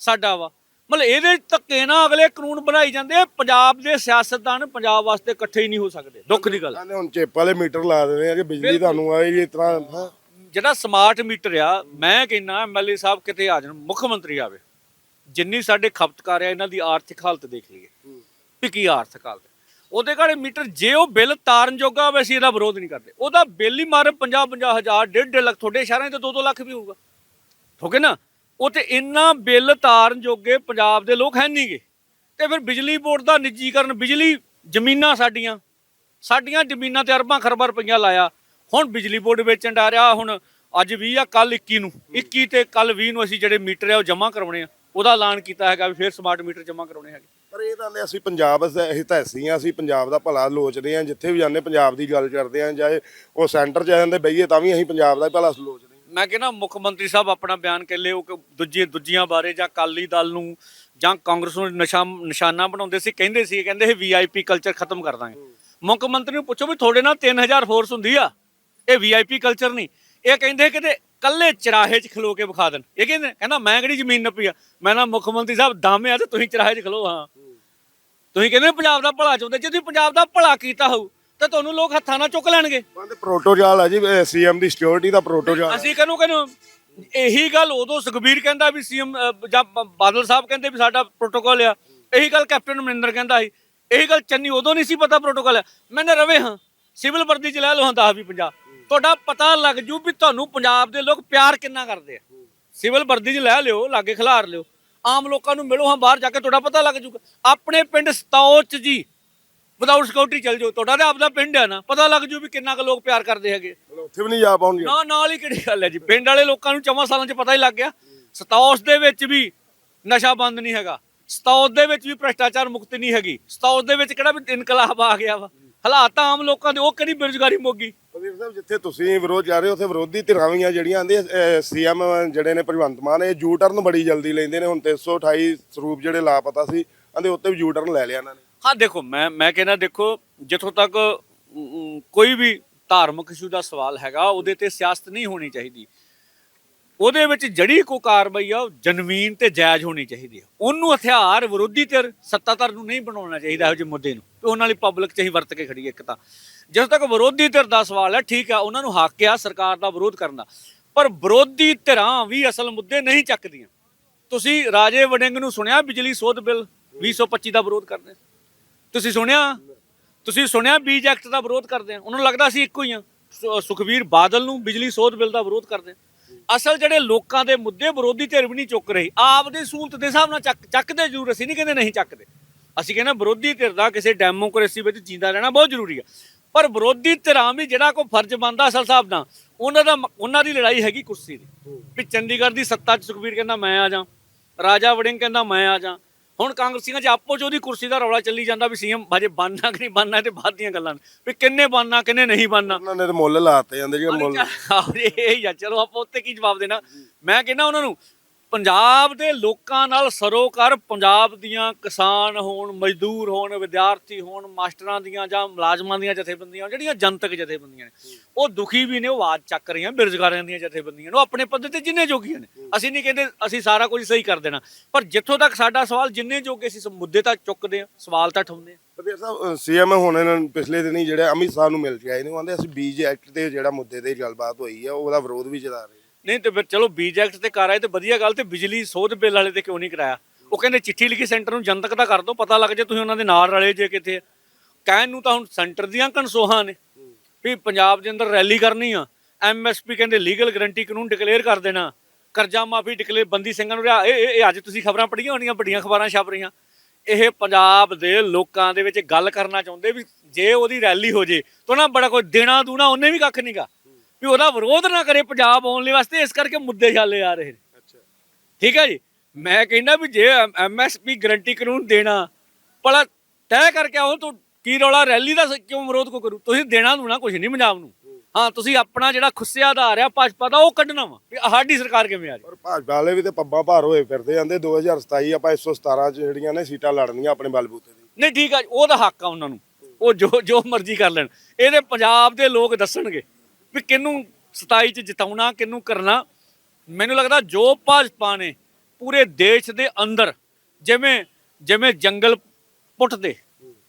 ਸਾਡਾ ਵਾ ਮਤਲਬ ਇਹਦੇ ਧੱਕੇ ਨਾਲ ਅਗਲੇ ਕਾਨੂੰਨ ਬਣਾਈ ਜਾਂਦੇ ਆ। ਪੰਜਾਬ ਦੇ ਸਿਆਸਤਦਾਨ ਪੰਜਾਬ ਵਾਸਤੇ ਇਕੱਠੇ ਹੀ ਨਹੀਂ ਹੋ ਸਕਦੇ ਦੁੱਖ ਦੀ ਗੱਲ ਕਹਿੰਦੇ ਹੁਣ ਚਿੱਪ ਵਾਲੇ ਮੀਟਰ ਲਾ ਦੇਣੇ ਆ ਕਿ ਬਿਜਲੀ ਤੁਹਾਨੂੰ ਆਏ ਇਸ ਤਰ੍ਹਾਂ ਹਾਂ। ਜਿਹੜਾ ਸਮਾਰਟ ਮੀਟਰ ਆ ਮੈਂ ਕਹਿੰਦਾ ਐਮਐਲਏ ਸਾਹਿਬ ਕਿਤੇ ਆ ਜਾਣ ਮੁੱਖ ਮੰਤਰੀ ਆਵੇ ਜਿੰਨੀ ਸਾਡੇ ਖਪਤਕਾਰ ਆ ਇਹਨਾਂ ਦੀ ਆਰਥਿਕ ਹਾਲਤ ਦੇਖ ਲਈਏ ਵੀ ਕੀ ਆਰਥਿਕ ਹਾਲਤ। ਉਹਦੇ ਘਰੇ ਮੀਟਰ ਜੇ ਉਹ ਬਿੱਲ ਤਾਰਨ ਜੋਗਾ ਹੋਵੇ, ਅਸੀਂ ਇਹਦਾ ਵਿਰੋਧ ਨਹੀਂ ਕਰਦੇ। ਉਹਦਾ ਬਿੱਲ ਹੀ ਮਾਰ 50 50 ਹਜ਼ਾਰ ਡੇਢ ਡੇਢ ਲੱਖ ਤੁਹਾਡੇ ਸ਼ਹਿਰਾਂ 'ਚ 2 2 ਲੱਖ ਵੀ ਹੋਊਗਾ। ਠੀਕ ਹੈ ਨਾ? ਉਹ ਤੇ ਇੰਨਾ ਬਿੱਲ ਤਾਰਨ ਜੋਗੇ ਪੰਜਾਬ ਦੇ ਲੋਕ ਹੈ ਨਹੀਂਗੇ। ਤੇ ਫਿਰ ਬਿਜਲੀ ਬੋਰਡ ਦਾ ਨਿੱਜੀਕਰਨ, ਬਿਜਲੀ ਜ਼ਮੀਨਾਂ ਸਾਡੀਆਂ। ਸਾਡੀਆਂ ਜ਼ਮੀਨਾਂ ਤੇ ਅਰਬਾਂ ਖਰਬਾਂ ਰੁਪਈਆ ਲਾਇਆ। ਹੁਣ ਬਿਜਲੀ ਬੋਰਡ ਵੇਚਣ ਦਾ ਰਿਹਾ, ਹੁਣ ਅੱਜ 20 ਆ ਕੱਲ 21 ਨੂੰ। 21 ਤੇ ਕੱਲ 20 ਨੂੰ ਅਸੀਂ ਜਿਹੜੇ ਮੀਟਰ ਆ, ਉਹ ਜਮ੍ਹਾਂ ਕਰਾਉਣੇ ਆ। ਉਹਦਾ ਐਲਾਨ ਕੀਤਾ ਹੈਗਾ ਵੀ ਫਿਰ ਸਮਾਰਟ ਮੀਟਰ ਜਮ੍ਹਾਂ ਕਰਾਉਣੇ ਹੈਗੇ। ਪਰ ਇਹ ਤਾਂ ਅਸੀਂ ਪੰਜਾਬ ਅਸੀਂ ਆ, ਅਸੀਂ ਪੰਜਾਬ ਦਾ ਭਲਾ ਲੋਚਦੇ ਆ, ਜਿੱਥੇ ਵੀ ਜਾਂਦੇ ਪੰਜਾਬ ਦੀ ਗੱਲ ਕਰਦੇ ਆ, ਚਾਹੇ ਉਹ ਸੈਂਟਰ 'ਚ ਜਾਂਦੇ, ਬਈਏ ਤਾਂ ਵੀ ਅਸੀਂ ਪੰਜਾਬ ਦਾ ਹੀ ਭਲਾ ਲੋਚਦੇ ਹਾਂ। ਮੈਂ ਕਹਿੰਦਾ ਮੁੱਖ ਮੰਤਰੀ ਸਾਹਿਬ ਆਪਣਾ ਬਿਆਨ ਕਰ ਲਿਓ ਦੂਜੀ ਦੂਜੀਆਂ ਬਾਰੇ ਜਾਂ ਅਕਾਲੀ ਦਲ ਨੂੰ ਜਾਂ ਕਾਂਗਰਸ ਨੂੰ ਨਸ਼ਾ ਨਿਸ਼ਾਨਾ ਬਣਾਉਂਦੇ ਸੀ, ਕਹਿੰਦੇ ਸੀ, ਕਹਿੰਦੇ ਇਹ ਵੀਆਈਪੀ ਕਲਚਰ ਖਤਮ ਕਰ ਦਾਂਗੇ। ਮੁੱਖ ਮੰਤਰੀ ਨੂੰ ਪੁੱਛੋ ਵੀ ਤੁਹਾਡੇ ਨਾਲ 3000 ਫੋਰਸ ਹੁੰਦੀ ਆ। ਇਹ ਵੀਆਈਪੀ ਕਲਚਰ ਨਹੀਂ। ਇਹ ਕਹਿੰਦੇ ਕਿਤੇ ਕੱਲੇ ਚਰਾਹੇ 'ਚ ਖਲੋ ਕੇ ਵਿਖਾ ਦੇਣ। ਇਹ ਕਹਿੰਦੇ ਕਹਿੰਦਾ ਮੈਂ ਕਿਹੜੀ ਜ਼ਮੀਨ ਨੱਪੀ ਆ? ਮੈਂ ਨਾ ਮੁੱਖ ਮੰਤਰੀ ਸਾਹਿਬ ਦਾਮੇ ਆ ਤੇ ਤੁਸੀਂ ਚਰਾਹੇ 'ਚ ਖਲੋ, ਹਾਂ। ਤੁਸੀਂ ਕਹਿੰਦੇ ਪੰਜਾਬ ਦਾ ਭਲਾ ਚਾਹੁੰਦੇ ਜੇ ਤੁਸੀਂ ਪੰਜਾਬ ਦਾ ਭਲਾ ਕੀਤਾ ਹੋਊ ਤਾਂ ਤੁਹਾਨੂੰ ਲੋਕ ਹੱਥਾਂ ਨਾਲ ਚੁੱਕ ਲੈਣਗੇ। ਕਹਿੰਦੇ ਪ੍ਰੋਟੋਕਾਲ ਆ ਜੀ ਸੀਐਮ ਦੀ ਸਿਕਿਉਰਿਟੀ ਦਾ ਪ੍ਰੋਟੋਕਾਲ ਅਸੀਂ ਕਹਿੰਨੂੰ ਕਹਿੰਨੂੰ ਇਹੀ ਗੱਲ ਉਦੋਂ ਸੁਖਬੀਰ ਕਹਿੰਦਾ ਵੀ ਸੀਐਮ ਜਾਂ ਬਾਦਲ ਸਾਹਿਬ ਕਹਿੰਦੇ ਵੀ ਸਾਡਾ ਪ੍ਰੋਟੋਕਾਲ ਆ। ਇਹੀ ਗੱਲ ਕੈਪਟਨ ਅਮਰਿੰਦਰ ਕਹਿੰਦਾ ਸੀ। ਇਹੀ ਗੱਲ ਚੰਨੀ ਉਦੋਂ ਨਹੀਂ ਸੀ ਪਤਾ ਪ੍ਰੋਟੋਕਾਲ ਆ। ਮੈਨੇ ਰਵੇ ਹਾਂ ਸਿਵਲ ਵਰਦੀ ਚ ਲੈ ਲਓ ਹਾਂ 10 ਵੀ 50 ਤੁਹਾਡਾ ਪਤਾ ਲੱਗ ਜੂ ਵੀ ਤੁਹਾਨੂੰ ਪੰਜਾਬ ਦੇ ਲੋਕ ਪਿਆਰ ਕਿੰਨਾ ਕਰਦੇ ਆ। ਸਿਵਲ ਵਰਦੀ ਚ ਲੈ ਲਿਓ ਲਾਗੇ ਖਿਲਾਰ ਲਿਓ। ਆਮ ਲੋਕਾਂ ਨੂੰ ਮਿਲੋ ਹਾਂ ਬਾਹਰ ਜਾ ਕੇ ਤੁਹਾਡਾ ਪਤਾ ਲੱਗ ਜੂਗਾ। ਆਪਣੇ ਪਿੰਡ ਸਤੌਚ ਜੀ ਵਿਦਆਊਟ ਸਿਕਿਉਰਿਟੀ ਚੱਲ ਜਾਓ। ਤੁਹਾਡਾ ਤੇ ਆਪਦਾ ਪਿੰਡ ਹੈ ਨਾ ਪਤਾ ਲੱਗ ਜੂ ਵੀ ਕਿੰਨਾ ਕੁ ਲੋਕ ਪਿਆਰ ਕਰਦੇ ਹੈਗੇ। ਉੱਥੇ ਵੀ ਨਹੀਂ ਜਾ ਪਾਉਣਗੇ। ਨਾ ਨਾਲ ਹੀ ਕਿਹੜੀ ਗੱਲ ਹੈ ਜੀ? ਪਿੰਡ ਵਾਲੇ ਲੋਕਾਂ ਨੂੰ ਚੌਵਾਂ ਸਾਲਾਂ 'ਚ ਪਤਾ ਹੀ ਲੱਗ ਗਿਆ। ਸਤੌਸ ਦੇ ਵਿੱਚ ਵੀ ਨਸ਼ਾ ਬੰਦ ਨਹੀਂ ਹੈਗਾ। ਸਤੌਸ ਦੇ ਵਿੱਚ ਵੀ ਭ੍ਰਸ਼ਟਾਚਾਰ ਮੁਕਤ ਨਹੀਂ ਹੈਗੀ। ਸਤੌਸ ਦੇ ਵਿੱਚ ਕਿਹੜਾ ਵੀ ਇਨਕਲਾਬ ਆ ਗਿਆ ਵਾ। ਹਾਲਾਤ ਆਮ ਲੋਕਾਂ ਦੇ ਉਹ ਕਿਹੜੀ ਬੇਰੁਜ਼ਗਾਰੀ ਮੁੱਕੀ ਵੀਰ ਸਾਹਿਬ ਜਿੱਥੇ ਤੁਸੀਂ ਵਿਰੋਧ ਕਰ ਰਹੇ ਹੋ ਉੱਥੇ ਵਿਰੋਧੀ ਧਿਰਾਂ ਵੀ ਆ ਜਿਹੜੀਆਂ ਆਂਦੇ ਸੀਐਮ ਜਿਹੜੇ ਨੇ ਭਗਵੰਤ ਮਾਨ ਇਹ ਯੂ ਟਰਨ ਬੜੀ ਜਲਦੀ ਲੈਂਦੇ ਨੇ। ਹੁਣ 328 ਸਰੂਪ ਜਿਹੜੇ ਲਾਪਤਾ ਸੀ ਆਂਦੇ ਉੱਤੇ ਵੀ ਯੂ ਟਰਨ ਲੈ ਲਿਆ ਇਹਨਾਂ ਨੇ। ਹਾਂ ਦੇਖੋ ਮੈਂ ਮੈਂ ਕਹਿੰਦਾ ਦੇਖੋ ਜਿੱਥੋਂ ਤੱਕ ਕੋਈ ਵੀ ਧਾਰਮਿਕ ਇਸ਼ੂ ਦਾ ਸਵਾਲ ਹੈਗਾ ਉਹਦੇ ਤੇ ਸਿਆਸਤ ਨਹੀਂ ਹੋਣੀ ਚਾਹੀਦੀ। ਉਹਦੇ ਵਿੱਚ ਜੜੀ ਕੋ ਕਾਰਵਾਈ ਆ ਜਨਮੀਨ ਤੇ ਜਾਇਜ਼ ਹੋਣੀ ਚਾਹੀਦੀ ਆ। ਉਹਨੂੰ ਹਥਿਆਰ ਵਿਰੋਧੀ ਧਿਰ ਸੱਤਾਧਰ ਨੂੰ ਨਹੀਂ ਬਣਾਉਣਾ ਚਾਹੀਦਾ ਇਹੋ ਜਿਹੇ ਮੁੱਦੇ ਨੂੰ। ਉਹਨਾਂ ਲਈ ਪਬਲਿਕ ਚ ਹੀ ਵਰਤ ਕੇ ਖੜੀ ਹੈ ਇੱਕ ਤਾਂ। ਜਦੋਂ ਤੱਕ ਵਿਰੋਧੀ ਧਿਰ ਦਾ ਸਵਾਲ ਹੈ, ਠੀਕ ਆ ਉਹਨਾਂ ਨੂੰ ਹੱਕ ਆ ਸਰਕਾਰ ਦਾ ਵਿਰੋਧ ਕਰਨ ਦਾ। ਪਰ ਵਿਰੋਧੀ ਧਿਰਾਂ ਵੀ ਅਸਲ ਮੁੱਦੇ ਨਹੀਂ ਚੱਕਦੀਆਂ। ਤੁਸੀਂ ਰਾਜੇ ਵੜਿੰਗ ਨੂੰ ਸੁਣਿਆ ਬਿਜਲੀ ਸੋਧ ਬਿੱਲ 2025 ਦਾ ਵਿਰੋਧ ਕਰਦੇ? ਤੁਸੀਂ ਸੁਣਿਆ? ਤੁਸੀਂ ਸੁਣਿਆ ਬੀਜ ਐਕਟ ਦਾ ਵਿਰੋਧ ਕਰਦੇ? ਆ ਉਹਨਾਂ ਨੂੰ ਲੱਗਦਾ ਸੀ ਇੱਕੋ ਹੀ ਆ। ਸੁ- ਸੁਖਬੀਰ ਬਾਦਲ ਨੂੰ ਬਿਜਲੀ ਸੋਧ ਬਿੱਲ ਦਾ ਵਿਰੋਧ ਕਰਦੇ। ਆ ਅਸਲ ਜਿਹੜੇ ਲੋਕਾਂ ਦੇ ਮੁੱਦੇ ਵਿਰੋਧੀ ਧਿਰ ਵੀ ਨਹੀਂ ਚੁੱਕ ਰਹੀ, ਆਪ ਆਪਦੇ ਸਹੂਲਤ ਦੇ ਹਿਸਾਬ ਨਾਲ ਚੱਕ, ਚੱਕਦੇ ਜ਼ਰੂਰ, ਅਸੀਂ ਨਹੀਂ ਕਹਿੰਦੇ ਨਹੀਂ ਚੱਕਦੇ। ਅਸੀਂ ਕਹਿੰਦੇ ਵਿਰੋਧੀ ਧਿਰ ਦਾ ਕਿਸੇ ਡੈਮੋਕ੍ਰੇਸੀ ਵਿੱਚ ਜਿੰਦਾ ਰਹਿਣਾ ਬਹੁਤ ਜ਼ਰੂਰੀ ਆ। ਪਰ ਵਿਰੋਧੀ ਧਿਰਾਂ ਵੀ ਜਿਹੜਾ ਕੋ ਫਰਜ਼ ਬਣਦਾ ਅਸਲ ਹਿਸਾਬ ਨਾਲ ਉਹਨਾਂ ਦਾ ਉਹਨਾਂ ਦੀ ਲੜਾਈ ਹੈਗੀ ਕੁਰਸੀ ਦੀ ਵੀ ਚੰਡੀਗੜ੍ਹ ਦੀ ਸੱਤਾ 'ਚ ਸੁਖਬੀਰ ਕਹਿੰਦਾ ਮੈਂ ਆ ਜਾ ਰਾਜਾ ਵੜਿੰਗ ਕਹਿੰਦਾ ਮੈਂ ਆ ਜਾ। ਹੁਣ ਕਾਂਗਰਸੀਆਂ 'ਚ ਆਪੋ 'ਚ ਉਹਦੀ ਕੁਰਸੀ ਦਾ ਰੌਲਾ ਚੱਲੀ ਜਾਂਦਾ ਵੀ ਸੀਐਮ ਹਜੇ ਬਣਨਾ ਕਿ ਨਹੀਂ ਬਣਨਾ ਤੇ ਬਾਅਦ ਦੀਆਂ ਗੱਲਾਂ ਨੇ। ਵੀ ਕਿੰਨੇ ਬਣਨਾ ਕਿੰਨੇ ਨਹੀਂ ਬਣਨਾ। ਉਹਨਾਂ ਨੇ ਤਾਂ ਮੁੱਲ ਲਾਤੇ ਜਾਂਦੇ ਜਿਹੜੇ ਮੁੱਲ ਆਹ ਇਹ ਆ। ਚਲੋ ਆਪਾਂ ਉੱਤੇ ਕੀ ਜਵਾਬ ਦੇਣਾ? ਮੈਂ ਕਹਿੰਦਾ ਉਹਨਾਂ ਨੂੰ ਪੰਜਾਬ ਦੇ ਲੋਕਾਂ ਨਾਲ ਸਰੋਕਾਰ ਪੰਜਾਬ ਦੀਆਂ ਕਿਸਾਨ ਹੋਣ, ਮਜ਼ਦੂਰ ਹੋਣ, ਵਿਦਿਆਰਥੀ ਹੋਣ, ਮਾਸਟਰਾਂ ਦੀਆਂ ਜਾਂ ਮੁਲਾਜ਼ਮਾਂ ਦੀਆਂ ਜਥੇਬੰਦੀਆਂ ਜਿਹੜੀਆਂ ਜਨਤਕ ਜਥੇਬੰਦੀਆਂ ਨੇ, ਉਹ ਦੁਖੀ ਵੀ ਨੇ, ਉਹ ਆਵਾਜ਼ ਚੱਕ ਰਹੀਆਂ, ਬੇਰੁਜ਼ਗਾਰਾਂ ਦੀਆਂ ਜਥੇਬੰਦੀਆਂ ਨੇ, ਉਹ ਆਪਣੇ ਪੱਧਰ ਤੇ ਜਿੰਨੇ ਜੋਗੀਆਂ ਨੇ, ਅਸੀਂ ਨਹੀਂ ਕਹਿੰਦੇ ਅਸੀਂ ਸਾਰਾ ਕੁਝ ਸਹੀ ਕਰ ਦੇਣਾ, ਪਰ ਜਿੱਥੋਂ ਤੱਕ ਸਾਡਾ ਸਵਾਲ ਜਿੰਨੇ ਜੋਗੇ ਅਸੀਂ ਮੁੱਦੇ ਤਾਂ ਚੁੱਕਦੇ ਆ ਸਵਾਲ ਤਾਂ ਠਾਉਂਦੇ ਆ ਵਧੀਆ ਸਾਹਿਬ ਸੀਐਮ ਹੁਣ ਇਹਨਾਂ ਪਿਛਲੇ ਦਿਨੀ ਜਿਹੜੇ ਅਮਿਤ ਸ਼ਾਹ ਨੂੰ ਮਿਲ ਕੇ ਆਏ ਨੇ, ਉਹ ਕਹਿੰਦੇ ਅਸੀਂ ਬੀਜ ਐਕਟ ਦੇ ਜਿਹੜਾ ਮੁੱਦੇ ਤੇ ਗੱਲਬਾਤ ਹੋਈ ਆ, ਉਹਦਾ ਵਿਰੋਧ ਵੀ ਜਤਾ ਰਹੇ ਨਹੀਂ ਤੇ ਫਿਰ ਚਲੋ ਬੀਜ ਤੇ ਕਰ ਆਏ ਤੇ ਵਧੀਆ ਗੱਲ ਤੇ ਬਿਜਲੀ ਸੋਧ ਬਿੱਲ ਵਾਲੇ ਤੇ ਕਿਉਂ ਨਹੀਂ ਕਰਾਇਆ? ਉਹ ਕਹਿੰਦੇ ਚਿੱਠੀ ਲਿਖੀ ਸੈਂਟਰ ਨੂੰ ਜਨਤਕ ਦਾ ਕਰ ਦੋ, ਪਤਾ ਲੱਗ ਜੇ ਤੁਸੀਂ ਉਹਨਾਂ ਦੇ ਨਾਲ ਰਲੇ ਜੇ ਕਿਤੇ। ਕਹਿਣ ਨੂੰ ਤਾਂ ਹੁਣ ਸੈਂਟਰ ਦੀਆਂ ਕਨਸੋਹਾਂ ਨੇ ਵੀ ਪੰਜਾਬ ਦੇ ਅੰਦਰ ਰੈਲੀ ਕਰਨੀ ਆ। ਐਮਐਸਪੀ ਕਹਿੰਦੇ ਲੀਗਲ ਗਰੰਟੀ ਕਾਨੂੰਨ ਡਿਕਲੇਅਰ ਕਰ ਦੇਣਾ। ਕਰਜ਼ਾ ਮਾਫੀ ਡਿਕਲੇਅਰ, ਬੰਦੀ ਸਿੰਘਾਂ ਨੂੰ ਰਿਹਾ। ਇਹ, ਇਹ- ਇਹ ਅੱਜ ਤੁਸੀਂ ਖਬਰਾਂ ਪੜ੍ਹੀਆਂ ਹੋਣੀਆਂ, ਵੱਡੀਆਂ ਖਬਰਾਂ ਛਪ ਰਹੀਆਂ। ਇਹ ਪੰਜਾਬ ਦੇ ਲੋਕਾਂ ਦੇ ਵਿੱਚ ਗੱਲ ਕਰਨਾ ਚਾਹੁੰਦੇ ਵੀ ਜੇ ਉਹਦੀ ਰੈਲੀ ਹੋ ਜੇ, ਤਾਂ ਨਾ ਬੜਾ ਕੋਈ ਦੇਣਾ ਦੂਣਾ ਉਹਨੇ ਵੀ ਕੱਖ ਨਹੀਂਗਾ ਵੀ ਉਹਦਾ ਵਿਰੋਧ ਨਾ ਕਰੇ ਪੰਜਾਬ ਆਉਣ ਲਈ ਵਾਸਤੇ ਇਸ ਕਰਕੇ ਮੁੱਦੇ ਛਾਲੇ ਆ ਰਹੇ ਨੇ। ਅੱਛਾ। ਠੀਕ ਹੈ ਜੀ? ਮੈਂ ਕਹਿੰਦਾ ਵੀ ਜੇ ਐਮਐਸਪੀ ਗਰੰਟੀ ਕਾਨੂੰਨ ਦੇਣਾ ਭਲਾ ਤੈਅ ਕਰਕੇ ਆਓ ਤੂੰ ਕੀ ਰੌਲਾ ਰੈਲੀ ਦਾ ਕਿਉਂ ਵਿਰੋਧ ਕੋ ਕਰੂ? ਤੁਸੀਂ ਦੇਣਾ ਦੂਣਾ ਕੁਝ ਨਹੀਂ ਪੰਜਾਬ ਨੂੰ। ਹਾਂ। ਤੁਸੀਂ ਆਪਣਾ ਜਿਹੜਾ ਖੁੱਸਿਆ ਆਧਾਰ ਆ ਭਾਜਪਾ ਦਾ ਉਹ ਕੱਢਣਾ ਵਾ। ਵੀ ਸਾਡੀ ਸਰਕਾਰ ਕਿਵੇਂ ਆ ਰਹੀ? ਪਰ ਭਾਜਪਾ ਵਾਲੇ ਵੀ ਤੇ ਪੱਬਾਂ ਭਾਰ ਹੋਏ ਫਿਰਦੇ ਜਾਂਦੇ 2027 ਆਪਾਂ 117 ਚ ਜਿਹੜੀਆਂ ਨੇ ਸੀਟਾਂ ਲੜਨੀਆਂ ਆਪਣੇ ਬਲਬੂਤੇ ਦੀ। ਨਹੀਂ ਠੀਕ ਆ ਉਹਦਾ ਹੱਕ ਆ ਉਹਨਾਂ ਨੂੰ। ਉਹ ਜੋ ਜੋ ਮਰਜ਼ੀ ਕਰ ਲੈਣ। ਇਹਦੇ ਪੰਜਾਬ ਦੇ ਲੋਕ ਦੱਸਣਗੇ। ਵੀ ਕਿਹਨੂੰ 27 ਚ ਜਿਤਾਉਣਾ, ਕਿਹਨੂੰ ਕਰਨਾ। ਮੈਨੂੰ ਲੱਗਦਾ ਜੋ ਭਾਜਪਾ ਨੇ ਪੂਰੇ ਦੇਸ਼ ਦੇ ਅੰਦਰ ਜਿਵੇਂ ਜਿਵੇਂ ਜੰਗਲ ਪੁੱਟਦੇ,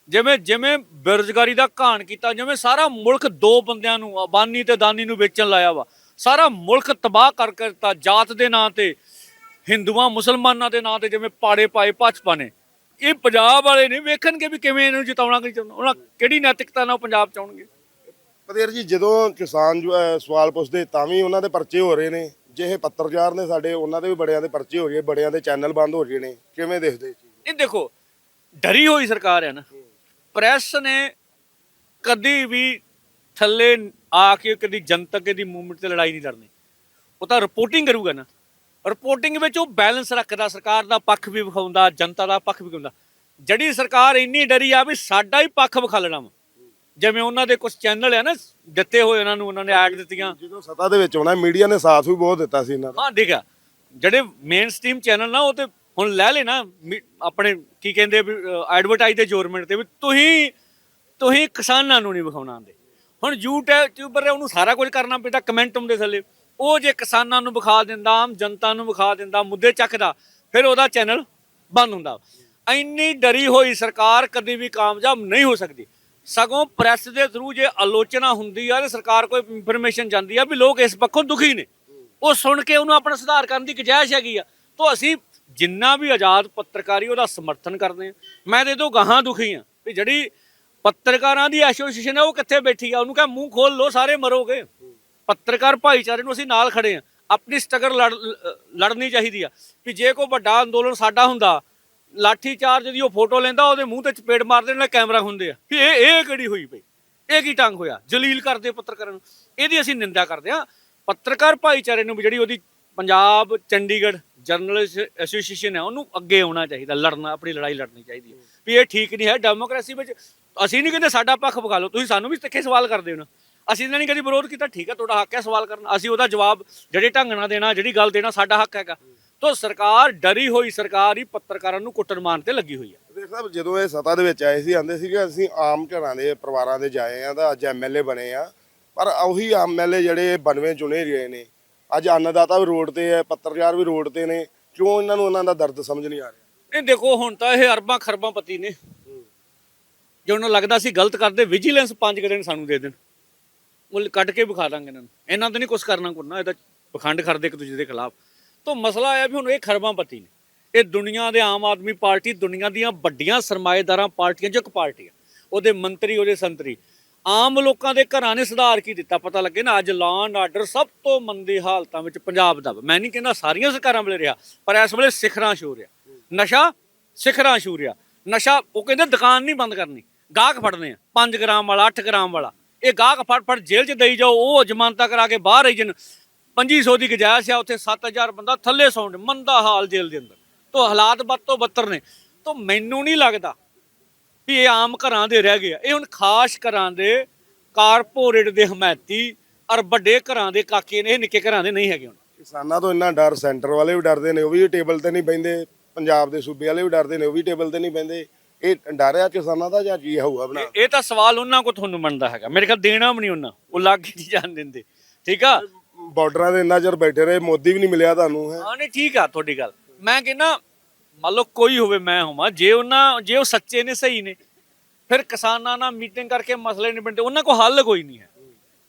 ਜਿਵੇਂ ਜਿਵੇਂ ਬੇਰੁਜ਼ਗਾਰੀ ਦਾ ਘਾਣ ਕੀਤਾ, ਜਿਵੇਂ ਸਾਰਾ ਮੁਲਕ ਦੋ ਬੰਦਿਆਂ ਨੂੰ, ਅਬਾਨੀ ਤੇ ਦਾਨੀ ਨੂੰ ਵੇਚਣ ਲਾਇਆ ਵਾ, ਸਾਰਾ ਮੁਲਕ ਤਬਾਹ ਕਰ ਕਰਤਾ ਜਾਤ ਦੇ ਨਾਂ ਤੇ, ਹਿੰਦੂਆਂ, ਮੁਸਲਮਾਨਾਂ ਦੇ ਨਾਂ ਤੇ ਜਿਵੇਂ ਪਾੜੇ ਪਾਏ ਭਾਜਪਾ ਨੇ। ਇਹ ਪੰਜਾਬ ਵਾਲੇ ਨਹੀਂ ਵੇਖਣਗੇ ਵੀ ਕਿਵੇਂ ਇਹਨੂੰ ਜਿਤਾਉਣਾ ਕਿ ਜਿਤਾਉਣਾ, ਉਹਨਾਂ ਕਿਹੜੀ ਨੈਤਿਕਤਾ ਨਾਲ ਪੰਜਾਬ ਚ ਆਉਣਗੇ। ਪਤੇਰ ਜੀ ਜਦੋਂ ਕਿਸਾਨ ਜੋ ਹੈ ਸਵਾਲ ਪੁੱਛਦੇ ਤਾਂ ਵੀ ਉਹਨਾਂ ਦੇ ਪਰਚੇ ਹੋ ਰਹੇ ਨੇ। ਜੇ ਇਹ ਪੱਤਰਕਾਰ ਨੇ ਸਾਡੇ ਉਹਨਾਂ ਦੇ ਵੀ ਬੜਿਆਂ ਦੇ ਪਰਚੇ ਹੋ ਰਹੇ ਬੜਿਆਂ ਦੇ ਚੈਨਲ ਬੰਦ ਹੋ ਰਹੇ ਨੇ। ਕਿਵੇਂ ਦੇਖਦੇ ਜੀ? ਇਹ ਦੇਖੋ ਡਰੀ ਹੋਈ ਸਰਕਾਰ ਹੈ ਨਾ। ਪ੍ਰੈਸ ਨੇ ਕਦੀ ਵੀ ਥੱਲੇ ਆ ਕੇ ਕਦੀ ਜਨਤਕ ਦੀ ਮੂਵਮੈਂਟ ਤੇ ਲੜਾਈ ਨਹੀਂ ਲੜਨੀ। ਉਹ ਤਾਂ ਰਿਪੋਰਟਿੰਗ ਕਰੂਗਾ ਨਾ। ਰਿਪੋਰਟਿੰਗ ਵਿੱਚ ਉਹ ਬੈਲੈਂਸ ਰੱਖਦਾ ਸਰਕਾਰ ਦਾ ਪੱਖ ਵੀ ਵਿਖਾਉਂਦਾ ਜਨਤਾ ਦਾ ਪੱਖ ਵੀ ਵਿਖਾਉਂਦਾ। ਜਿਹੜੀ ਸਰਕਾਰ ਇੰਨੀ ਡਰੀ ਆ ਵੀ ਸਾਡਾ ਹੀ ਪੱਖ ਵਿਖਾ ਲੈਣਾ ਵਾ। ਜਿਵੇਂ ਉਹਨਾਂ ਦੇ ਕੁਝ ਚੈਨਲ ਆ ਨਾ ਦਿੱਤੇ ਹੋਏ ਉਹਨਾਂ ਨੂੰ ਉਹਨਾਂ ਨੇ ਐਡ ਦਿੱਤੀਆਂ। ਜਦੋਂ ਸੱਤਾ ਦੇ ਵਿੱਚ ਆਉਣਾ ਮੀਡੀਆ ਨੇ ਸਾਥ ਵੀ ਬਹੁਤ ਦਿੱਤਾ ਸੀ ਇਹਨਾਂ ਦਾ। ਹਾਂ ਠੀਕ ਆ। ਜਿਹੜੇ ਮੇਨ ਸਟ੍ਰੀਮ ਚੈਨਲ ਨਾ ਉਹ ਤੇ ਹੁਣ ਲੈ ਲੈਣਾ ਆਪਣੇ ਕੀ ਕਹਿੰਦੇ ਐਡਵਰਟਾਈਜ਼ ਦੇ ਜੋਰਮੈਂਟ ਤੇ ਵੀ ਤੁਸੀਂ ਤੁਸੀਂ ਕਿਸਾਨਾਂ ਨੂੰ ਨਹੀਂ ਵਿਖਾਉਣਾ ਆਂਦੇ ਹੁਣ ਯੂਟਿਊਬਰ ਉਹਨੂੰ ਸਾਰਾ ਕੁਝ ਕਰਨਾ ਪੈਂਦਾ ਕਮੈਂਟ ਹੁੰਦੇ ਥੱਲੇ। ਉਹ ਜੇ ਕਿਸਾਨਾਂ ਨੂੰ ਵਿਖਾ ਦਿੰਦਾ ਆਮ ਜਨਤਾ ਨੂੰ ਵਿਖਾ ਦਿੰਦਾ ਮੁੱਦੇ ਚੱਕਦਾ ਫਿਰ ਉਹਦਾ ਚੈਨਲ ਬੰਦ ਹੁੰਦਾ। ਇੰਨੀ ਡਰੀ ਹੋਈ ਸਰਕਾਰ ਕਦੀ ਵੀ ਕਾਮਯਾਬ ਨਹੀਂ ਹੋ ਸਕਦੀ। ਸਗੋਂ ਪ੍ਰੈਸ ਦੇ ਥਰੂ ਜੇ ਆਲੋਚਨਾ ਹੁੰਦੀ ਆ ਤੇ ਸਰਕਾਰ ਕੋਈ ਇਨਫੋਰਮੇਸ਼ਨ ਜਾਂਦੀ ਆ ਵੀ ਲੋਕ ਇਸ ਪੱਖੋਂ ਦੁਖੀ ਨੇ। ਉਹ ਸੁਣ ਕੇ ਉਹਨੂੰ ਆਪਣਾ ਸੁਧਾਰ ਕਰਨ ਦੀ ਗੁਜਾਇਸ਼ ਹੈਗੀ ਆ। ਤਾਂ ਅਸੀਂ ਜਿੰਨਾ ਵੀ ਆਜ਼ਾਦ ਪੱਤਰਕਾਰੀ ਉਹਦਾ ਸਮਰਥਨ ਕਰਦੇ ਆ। ਮੈਂ ਤੇ ਤੋਂ ਗਾਹਾਂ ਦੁਖੀ ਆ ਵੀ ਜਿਹੜੀ ਪੱਤਰਕਾਰਾਂ ਦੀ ਐਸੋਸੀਏਸ਼ਨ ਹੈ ਉਹ ਕਿੱਥੇ ਬੈਠੀ ਆ? ਉਹਨੂੰ ਕਹ ਮੂੰਹ ਖੋਲ ਲੋ ਸਾਰੇ ਮਰੋਗੇ। ਪੱਤਰਕਾਰ ਭਾਈਚਾਰੇ ਨੂੰ ਅਸੀਂ ਨਾਲ ਖੜੇ ਆ। ਆਪਣੀ ਸਟਰਗਲ ਲੜ, ਲੜਨੀ ਚਾਹੀਦੀ ਆ। ਵੀ ਜੇ ਕੋਈ ਵੱਡਾ ਅੰਦੋਲਨ ਸਾਡਾ ਹੁੰਦਾ ਲਾਠੀ ਚਾਰਜ ਦੀ ਉਹ ਫੋਟੋ ਲੈਂਦਾ, ਉਹਦੇ ਮੂੰਹ ਤੇ ਚਪੇੜ ਮਾਰਦੇ ਨਾਲ ਕੈਮਰਾ ਹੁੰਦੇ ਆ। ਵੀ ਇਹ ਇਹ ਕਿਹੜੀ ਹੋਈ ਪਈ? ਇਹ ਕੀ ਟੰਗ ਹੋਇਆ? ਜਲੀਲ ਕਰਦੇ ਪੱਤਰਕਾਰਾਂ ਨੂੰ। ਇਹਦੀ ਅਸੀਂ ਨਿੰਦਾ ਕਰਦੇ ਆ ਪੱਤਰਕਾਰ ਭਾਈਚਾਰੇ ਨੂੰ ਵੀ ਜਿਹੜੀ ਉਹਦੀ ਪੰਜਾਬ, ਚੰਡੀਗੜ੍ਹ ਜਰਨਲਿਸਟ ਐਸੋਸੀਏਸ਼ਨ ਹੈ, ਉਹਨੂੰ ਅੱਗੇ ਆਉਣਾ ਚਾਹੀਦਾ, ਲੜਨਾ, ਆਪਣੀ ਲੜਾਈ ਲੜਨੀ ਚਾਹੀਦੀ ਹੈ। ਵੀ ਇਹ ਠੀਕ ਨਹੀਂ ਹੈ। ਡੈਮੋਕ੍ਰੇਸੀ ਵਿੱਚ ਅਸੀਂ ਨਹੀਂ ਕਹਿੰਦੇ ਸਾਡਾ ਪੱਖ ਵਿਖਾ ਲਓ। ਤੁਸੀਂ ਸਾਨੂੰ ਵੀ ਤਿੱਖੇ ਸਵਾਲ ਕਰਦੇ ਹੋ ਨਾ। ਅਸੀਂ ਇਹਨਾਂ ਨੇ ਕਦੀ ਵਿਰੋਧ ਕੀਤਾ? ਠੀਕ ਹੈ, ਤੁਹਾਡਾ ਹੱਕ ਹੈ ਸਵਾਲ ਕਰਨਾ। ਅਸੀਂ ਉਹਦਾ ਜਵਾਬ, ਜਿਹੜੇ ਢੰਗ ਨਾਲ ਦੇਣਾ, ਜਿਹੜੀ ਗੱਲ ਦੇਣਾ, ਸਾਡਾ ਹੱਕ ਹੈਗਾ। ਤੋਂ ਸਰਕਾਰ ਡਰੀ ਹੋਈ ਸਰਕਾਰ ਹੀ ਪੱਤਰਕਾਰਾਂ ਨੂੰ ਕੁੱਟਣ ਮਾਰਨ ਤੇ ਲੱਗੀ ਹੋਈ ਹੈ ਦੇਖ ਸਾਹਿਬ ਜਦੋਂ ਇਹ ਸੱਤਾ ਦੇ ਵਿੱਚ ਆਏ ਸੀ ਆਂਦੇ ਸੀ ਕਿ ਅਸੀਂ ਆਮ ਘਰਾਂ ਦੇ ਪਰਿਵਾਰਾਂ ਦੇ ਜਾਏ ਆ ਤਾਂ ਅੱਜ ਐਮਐਲਏ ਬਣੇ ਆ। ਪਰ ਉਹੀ ਐਮਐਲਏ ਜਿਹੜੇ 92 ਚੁਣੇ ਗਏ ਨੇ। ਅੱਜ ਅੰਨਦਾਤਾ ਵੀ ਰੋਡ ਤੇ ਹੈ ਪੱਤਰਕਾਰ ਵੀ ਰੋਡ ਤੇ ਨੇ। ਕਿਉਂ ਇਹਨਾਂ ਨੂੰ ਉਹਨਾਂ ਦਾ ਦਰਦ ਸਮਝ ਨਹੀਂ ਆ ਰਿਹਾ? ਇਹ ਦੇਖੋ ਹੁਣ ਤਾਂ ਇਹ ਅਰਬਾਂ ਖਰਬਾਂ ਪਤੀ ਨੇ। ਜੇ ਉਹਨਾਂ ਲੱਗਦਾ ਸੀ ਗਲਤ ਕਰਦੇ ਵਿਜੀਲੈਂਸ ਪੰਜ ਦਿਨ ਸਾਨੂੰ ਦੇ ਦੇਣ। ਉਹ ਕੱਢ ਕੇ ਵਿਖਾ ਦਾਂਗੇ ਇਹਨਾਂ ਨੂੰ। ਇਹਨਾਂ ਤੇ ਨਹੀਂ ਕੁਝ ਕਰਨਾ ਕਰਨਾ ਇਹ ਤਾਂ ਪਖੰਡ ਕਰਦੇ ਇੱਕ ਦੂਜੇ ਦੇ ਖਿਲਾਫ। ਤੋਂ ਮਸਲਾ ਆਇਆ ਵੀ ਹੁਣ ਇਹ ਖਰਬਾਂ ਪਤੀ ਨੇ। ਇਹ ਦੁਨੀਆ ਦੇ ਆਮ ਆਦਮੀ ਪਾਰਟੀ ਦੁਨੀਆ ਦੀਆਂ ਵੱਡੀਆਂ ਸਰਮਾਏਦਾਰਾਂ ਪਾਰਟੀਆਂ ਚੋਂ ਇੱਕ ਪਾਰਟੀ ਆ, ਉਹਦੇ ਮੰਤਰੀ, ਉਹਦੇ ਸੰਤਰੀ। ਆਮ ਲੋਕਾਂ ਦੇ ਘਰਾਂ ਨੇ ਸੁਧਾਰ ਕੀ ਦਿੱਤਾ? ਪਤਾ ਲੱਗੇ ਨਾ, ਅੱਜ ਲਾਅ ਐਂਡ ਆਰਡਰ ਸਭ ਤੋਂ ਮੰਦੀ ਹਾਲਤਾਂ ਵਿੱਚ ਪੰਜਾਬ ਦਾ ਮੈਂ ਨਹੀਂ ਕਹਿੰਦਾ ਸਾਰੀਆਂ ਸਰਕਾਰਾਂ ਵੇਲੇ ਰਿਹਾ, ਪਰ ਇਸ ਵੇਲੇ ਸਿਖਰਾਂ ਛੂ ਰਿਹਾ। ਨਸ਼ਾ ਸਿਖਰਾਂ ਛੂ ਰਿਹਾ। ਨਸ਼ਾ, ਉਹ ਕਹਿੰਦੇ ਦੁਕਾਨ ਨਹੀਂ ਬੰਦ ਕਰਨੀ, ਗਾਹਕ ਫੜਨੇ ਆ। 5 ਗ੍ਰਾਮ ਵਾਲਾ 8 ਗ੍ਰਾਮ ਵਾਲਾ। ਇਹ ਗਾਹਕ ਫੜ ਫੜ ਜੇਲ੍ਹ 'ਚ ਦੇਈ ਜਾਓ, ਉਹ ਜ਼ਮਾਨਤਾਂ ਕਰਾ ਕੇ ਬਾਹਰ ਆਈ ਜਨ 2500 ਦੀ ਗੁਜਾਇਸ਼ ਆ ਉੱਥੇ 7000 ਬੰਦਾ ਥੱਲੇ ਸੌਂਡ ਮੰਦਾ ਹਾਲ ਜੇਲ੍ਹ ਦੇ ਅੰਦਰ। ਤੋਂ ਹਾਲਾਤ ਬੱਤ ਤੋਂ ਬੱਤਰ ਨੇ। ਤੋਂ ਮੈਨੂੰ ਨਹੀਂ ਲੱਗਦਾ ਵੀ ਇਹ ਆਮ ਘਰਾਂ ਦੇ ਰਹਿ ਗਏ ਆ। ਇਹ ਹੁਣ ਖਾਸ ਘਰਾਂ ਦੇ ਕਾਰਪੋਰੇਟ ਦੇ ਹਮਾਇਤੀ ਔਰ ਵੱਡੇ ਘਰਾਂ ਦੇ ਕਾਕੇ ਨੇ ਇਹ ਨਿੱਕੇ ਘਰਾਂ ਦੇ ਨਹੀਂ ਹੈਗੇ ਹੁਣ। ਕਿਸਾਨਾਂ ਤੋਂ ਇੰਨਾ ਡਰ ਸੈਂਟਰ ਵਾਲੇ ਵੀ ਡਰਦੇ ਨੇ ਉਹ ਵੀ ਟੇਬਲ ਤੇ ਨਹੀਂ ਬੈੰਦੇ ਪੰਜਾਬ ਦੇ ਸੂਬੇ ਵਾਲੇ ਵੀ ਡਰਦੇ ਨੇ ਉਹ ਵੀ ਟੇਬਲ ਤੇ ਨਹੀਂ ਬੈੰਦੇ ਇਹ ਡਰ ਆ ਕਿਸਾਨਾਂ ਦਾ ਜਾਂ ਕੀ ਹੋਊਗਾ ਬਣਾ ਇਹ- ਤਾਂ ਸਵਾਲ ਉਹਨਾਂ ਕੋ ਤੁਹਾਨੂੰ ਬਣਦਾ ਹੈਗਾ। ਮੇਰੇ ਖਿਆਲ ਦੇਣਾ ਵੀ ਨਹੀਂ ਉਹਨਾਂ। ਉਹ ਲੱਗ ਨਹੀਂ ਜਾਣ ਦਿੰਦੇ। ਠੀਕ ਆ? ਬਾਰਡਰਾਂ ਦੇ ਇੰਨਾ ਚਿਰ ਬੈਠੇ ਰਹੇ, ਮੋਦੀ ਵੀ ਨਹੀਂ ਮਿਲਿਆ ਤੁਹਾਨੂੰ, ਹੈ। ਹਾਂ, ਨਹੀਂ, ਠੀਕ ਆ ਤੁਹਾਡੀ ਗੱਲ। ਮੈਂ ਕਹਿੰਦਾ, ਮੰਨ ਲਓ ਕੋਈ ਹੋਵੇ, ਮੈਂ ਹੋਵਾਂ, ਜੇ ਉਹਨਾਂ, ਜੇ ਉਹ ਸੱਚੇ ਨੇ, ਸਹੀ ਨੇ, ਫਿਰ ਕਿਸਾਨਾਂ ਨਾਲ ਮੀਟਿੰਗ ਕਰਕੇ ਮਸਲੇ ਨਹੀਂ ਬਣਦੇ ਉਹਨਾਂ ਕੋਲ ਹੱਲ ਕੋਈ ਨਹੀਂ ਹੈ।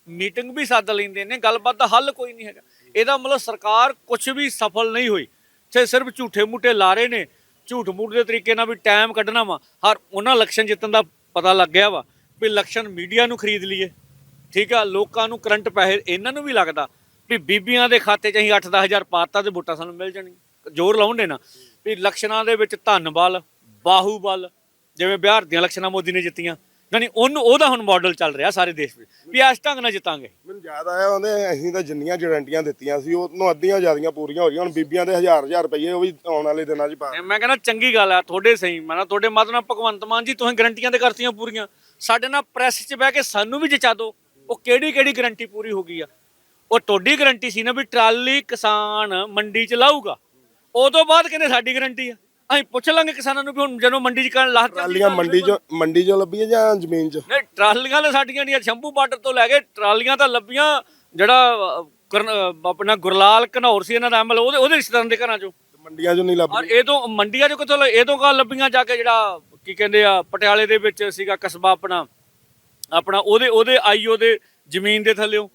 ਮੀਟਿੰਗ ਵੀ ਸੱਦ ਲੈਂਦੇ ਨੇ, ਗੱਲਬਾਤ ਦਾ ਹੱਲ ਕੋਈ ਨਹੀਂ ਹੈਗਾ। ਇਹਦਾ ਮਤਲਬ ਸਰਕਾਰ ਕੁਝ ਵੀ ਸਫਲ ਨਹੀਂ ਹੋਈ ਤੇ ਸਿਰਫ ਝੂਠੇ ਮੂਠੇ ਲਾਰੇ ਨੇ, ਝੂਠ ਮੂਠ ਦੇ ਤਰੀਕੇ ਨਾਲ ਵੀ ਟਾਈਮ ਕੱਢਣਾ ਵਾ, ਹਰ ਉਹਨਾਂ ਇਲੈਕਸ਼ਨ ਜਿੱਤਣ ਦਾ ਪਤਾ ਲੱਗ ਗਿਆ ਵਾ, ਵੀ ਇਲੈਕਸ਼ਨ ਮੀਡੀਆ ਨੂੰ ਖਰੀਦ ਲਈਏ। ਠੀਕ ਆ, ਲੋਕਾਂ ਨੂੰ ਕਰੰਟ ਪੈਸੇ, ਇਹਨਾਂ ਨੂੰ ਵੀ ਲੱਗਦਾ ਵੀ ਬੀਬੀਆਂ ਦੇ ਖਾਤੇ 'ਚ ਅਸੀਂ 8-10000 ਹਜ਼ਾਰ ਪਾਤਾ ਤੇ ਵੋਟਾਂ ਸਾਨੂੰ ਮਿਲ ਜਾਣਗੀਆਂ। ਜ਼ੋਰ ਲਾਉਂਦੇ ਨਾ। ਵੀ ਇਲੈਕਸ਼ਨਾਂ ਦੇ ਵਿੱਚ ਧਨ ਬਲ ਬਾਹੂਬਲ ਜਿਵੇਂ ਬਿਹਾਰ ਦੀਆਂ ਇਲੈਕਸ਼ਨਾਂ ਮੋਦੀ ਨੇ ਜਿੱਤੀਆਂ। ਯਾਨੀ ਉਹਨੂੰ ਉਹਦਾ ਹੁਣ ਮਾਡਲ ਚੱਲ ਰਿਹਾ ਸਾਰੇ ਦੇਸ਼ ਵਿੱਚ। ਵੀ ਇਸ ਢੰਗ ਨਾਲ ਜਿੱਤਾਂਗੇ। ਮੈਨੂੰ ਯਾਦ ਆਇਆ ਉਹਨੇ ਅਸੀਂ ਤਾਂ ਜਿੰਨੀਆਂ ਗਰੰਟੀਆਂ ਦਿੱਤੀਆਂ ਸੀ ਉਹਨੂੰ ਅੱਧੀਆਂ ਜ਼ਿਆਦੀਆਂ ਪੂਰੀਆਂ ਹੋ ਰਹੀਆਂ। ਹੁਣ ਬੀਬੀਆਂ ਦੇ ਹਜ਼ਾਰ ਹਜ਼ਾਰ ਰੁਪਏ ਉਹ ਵੀ ਆਉਣ ਵਾਲੇ ਦਿਨਾਂ 'ਚ ਪਾ ਮੈਂ ਕਹਿੰਦਾ ਚੰਗੀ ਗੱਲ ਆ ਤੁਹਾਡੇ ਸਹੀ। ਮੈਂ ਨਾ ਤੁਹਾਡੇ ਮਤ ਨਾਲ ਭਗਵੰਤ ਮਾਨ ਜੀ ਤੁਸੀਂ ਗਰੰਟੀਆਂ ਤੇ ਕਰਤੀਆਂ ਪੂਰੀਆਂ। ਸਾਡੇ ਨਾਲ ਪ੍ਰੈਸ 'ਚ ਬਹਿ ਕੇ ਸਾਨੂੰ ਵੀ ਜਚਾ ਦਿਓ। ਉਹ ਕਿਹੜੀ ਕਿਹੜੀ ਗਰੰਟੀ ਪੂਰੀ ਹੋ ਗਈ ਆ? ਉਹ ਤੁਹਾਡੀ ਗਰੰਟੀ ਸੀ ਨਾ ਵੀ ਟਰਾਲੀ ਕਿਸਾਨ ਮੰਡੀ 'ਚ ਲਾਊਗਾ। ਉਹ ਤੋਂ ਬਾਅਦ ਕਹਿੰਦੇ ਸਾਡੀ ਗਰੰਟੀ ਆ। ਅਸੀਂ ਪੁੱਛ ਲਾਂਗੇ ਕਿਸਾਨਾਂ ਨੂੰ ਵੀ ਹੁਣ ਜਦੋਂ ਮੰਡੀ 'ਚ ਕਰਨ ਲਾਹ ਟਰਾਲੀਆਂ ਮੰਡੀ 'ਚ ਮੰਡੀ 'ਚੋਂ ਲੱਭੀਆਂ ਜਾਂ ਜ਼ਮੀਨ 'ਚ? ਨਹੀਂ ਟਰਾਲੀਆਂ ਤਾਂ ਸਾਡੀਆਂ ਨਹੀਂ ਸ਼ੰਭੂ ਬਾਰਡਰ ਤੋਂ ਲੈ ਕੇ ਟਰਾਲੀਆਂ ਤਾਂ ਲੱਭੀਆਂ। ਜਿਹੜਾ ਆਪਣਾ ਗੁਰਲਾਲ ਘਨੌਰ ਸੀ ਇਹਨਾਂ ਦਾ ਐਮਐਲ ਉਹਦੇ ਉਹਦੇ ਰਿਸ਼ਤੇਦਾਰਾਂ ਦੇ ਘਰਾਂ 'ਚੋਂ। ਮੰਡੀਆਂ 'ਚੋਂ ਨਹੀਂ ਲੱਭ ਔਰ ਇਹ ਤੋਂ ਮੰਡੀਆਂ ਚੋਂ ਕਿਥੋਂ ਇਹ ਤੋਂ ਕਾ ਲੱਭੀਆਂ ਜਾ ਕੇ ਜਿਹੜਾ ਕੀ ਕਹਿੰਦੇ ਆ ਪਟਿਆਲੇ ਦੇ ਵਿੱਚ ਸੀਗਾ ਕਸਬਾ ਆਪਣਾ। ਆਪਣਾ ਉਹਦੇ ਉਹਦੇ ਆਈਓ ਦੇ ਜ਼ਮੀਨ ਦੇ ਥੱਲਿਓ।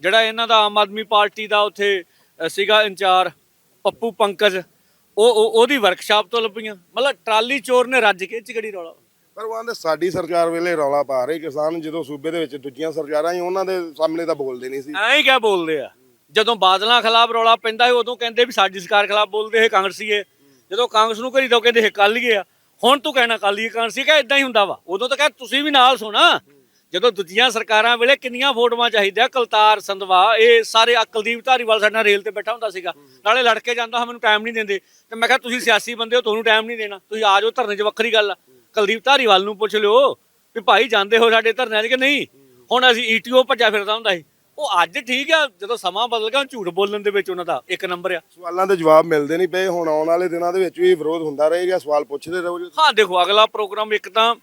ਜਿਹੜਾ ਇਹਨਾਂ ਦਾ ਆਮ ਆਦਮੀ ਪਾਰਟੀ ਦਾ ਉੱਥੇ ਸੀਗਾ ਇੰਚਾਰਜ ਪੱਪੂ ਪੰਕਜ ਉਹ ਉਹ- ਉਹਦੀ ਵਰਕਸ਼ਾਪ ਤੋਂ ਲੱਭੀਆਂ। ਮਤਲਬ ਟਰਾਲੀ ਚੋਰ ਨੇ ਰੱਜ ਕੇ ਚਿਗੜੀ ਰੌਲਾ ਪਰ ਉਹ ਆਂਦੇ ਸਾਡੀ ਸਰਕਾਰ ਵੇਲੇ ਰੌਲਾ ਪਾ ਰਹੇ ਕਿਸਾਨ ਜਦੋਂ ਸੂਬੇ ਦੇ ਵਿੱਚ ਦੂਜੀਆਂ ਸਰਕਾਰਾਂ ਸੀ ਉਹਨਾਂ ਦੇ ਸਾਹਮਣੇ ਤਾਂ ਬੋਲਦੇ ਨਹੀਂ ਸੀ। ਐਂ ਹੀ ਕਿਆ ਬੋਲਦੇ ਆ? ਜਦੋਂ ਬਾਦਲਾਂ ਖਿਲਾਫ ਰੌਲਾ ਪੈਂਦਾ ਸੀ ਉਦੋਂ ਕਹਿੰਦੇ ਵੀ ਸਾਡੀ ਸਰਕਾਰ ਖਿਲਾਫ ਬੋਲਦੇ ਇਹ ਕਾਂਗਰਸੀਏ। ਜਦੋਂ ਕਾਂਗਰਸ ਨੂੰ ਘਰੀ ਤਾਂ ਕਹਿੰਦੇ ਇਹ ਕੱਲ ਹੀ ਆ। ਹੁਣ ਤੂੰ ਕਹਿਣਾ ਕੱਲ ਹੀ ਕਾਂਗਰਸੀ ਕਹ ਇਦਾਂ ਹੀ ਹੁੰਦਾ ਵਾ। ਉਦੋਂ ਤਾਂ ਕਹ ਤੁਸੀਂ ਵੀ ਨਾਲ ਸੁਣਾ। ਜਦੋਂ ਦੂਜੀਆਂ ਸਰਕਾਰਾਂ ਵੇਲੇ ਕਿੰਨੀਆਂ ਫੋਟੋਆਂ ਚਾਹੀਦੀਆਂ? ਕਲਤਾਰ ਸੰਧਵਾ ਇਹ ਸਾਰੇ ਆ ਕੁਲਦੀਪ ਧਾਰੀਵਾਲ ਸਾਡੇ ਨਾਲ ਰੇਲ ਤੇ ਬੈਠਾ ਹੁੰਦਾ ਸੀਗਾ। ਨਾਲੇ ਲੜ ਕੇ ਜਾਂਦਾ ਹਾਂ ਮੈਨੂੰ ਟਾਈਮ ਨਹੀਂ ਦਿੰਦੇ। ਤੇ ਮੈਂ ਕਿਹਾ ਤੁਸੀਂ ਸਿਆਸੀ ਬੰਦੇ ਹੋ ਤੁਹਾਨੂੰ ਟਾਈਮ ਨਹੀਂ ਦੇਣਾ। ਤੁਸੀਂ ਆ ਜਾਓ ਧਰਨੇ 'ਚ ਵੱਖਰੀ ਗੱਲ ਆ। ਕੁਲਦੀਪ ਧਾਰੀਵਾਲ ਨੂੰ ਪੁੱਛ ਲਿਓ ਵੀ ਭਾਈ ਜਾਂਦੇ ਹੋ ਸਾਡੇ ਧਰਨਿਆਂ 'ਚ ਕਿ ਨਹੀਂ? ਹੁਣ ਅਸੀਂ ਈਟੀਓ ਭੱਜਾ ਫਿਰਦਾ ਹੁੰਦਾ ਸੀ। ਉਹ ਅੱਜ ਠੀਕ ਆ ਜਦੋਂ ਸਮਾਂ ਬਦਲ ਗਿਆ ਝੂਠ ਬੋਲਣ ਦੇ ਵਿੱਚ ਉਹਨਾਂ ਦਾ ਇੱਕ ਨੰਬਰ ਆ। ਸਵਾਲਾਂ ਦੇ ਜਵਾਬ ਮਿਲਦੇ ਨਹੀਂ ਪਏ ਹੁਣ ਆਉਣ ਵਾਲੇ ਦਿਨਾਂ ਦੇ ਵਿੱਚ ਵੀ ਵਿਰੋਧ ਹੁੰਦਾ ਰਹੇਗਾ। ਸਵਾਲ ਪੁੱਛਦੇ ਰਹੋਗੇ ਹਾਂ ਦੇਖੋ ਅਗਲਾ ਪ੍ਰੋਗਰਾਮ ਇੱਕ ਤਾਂ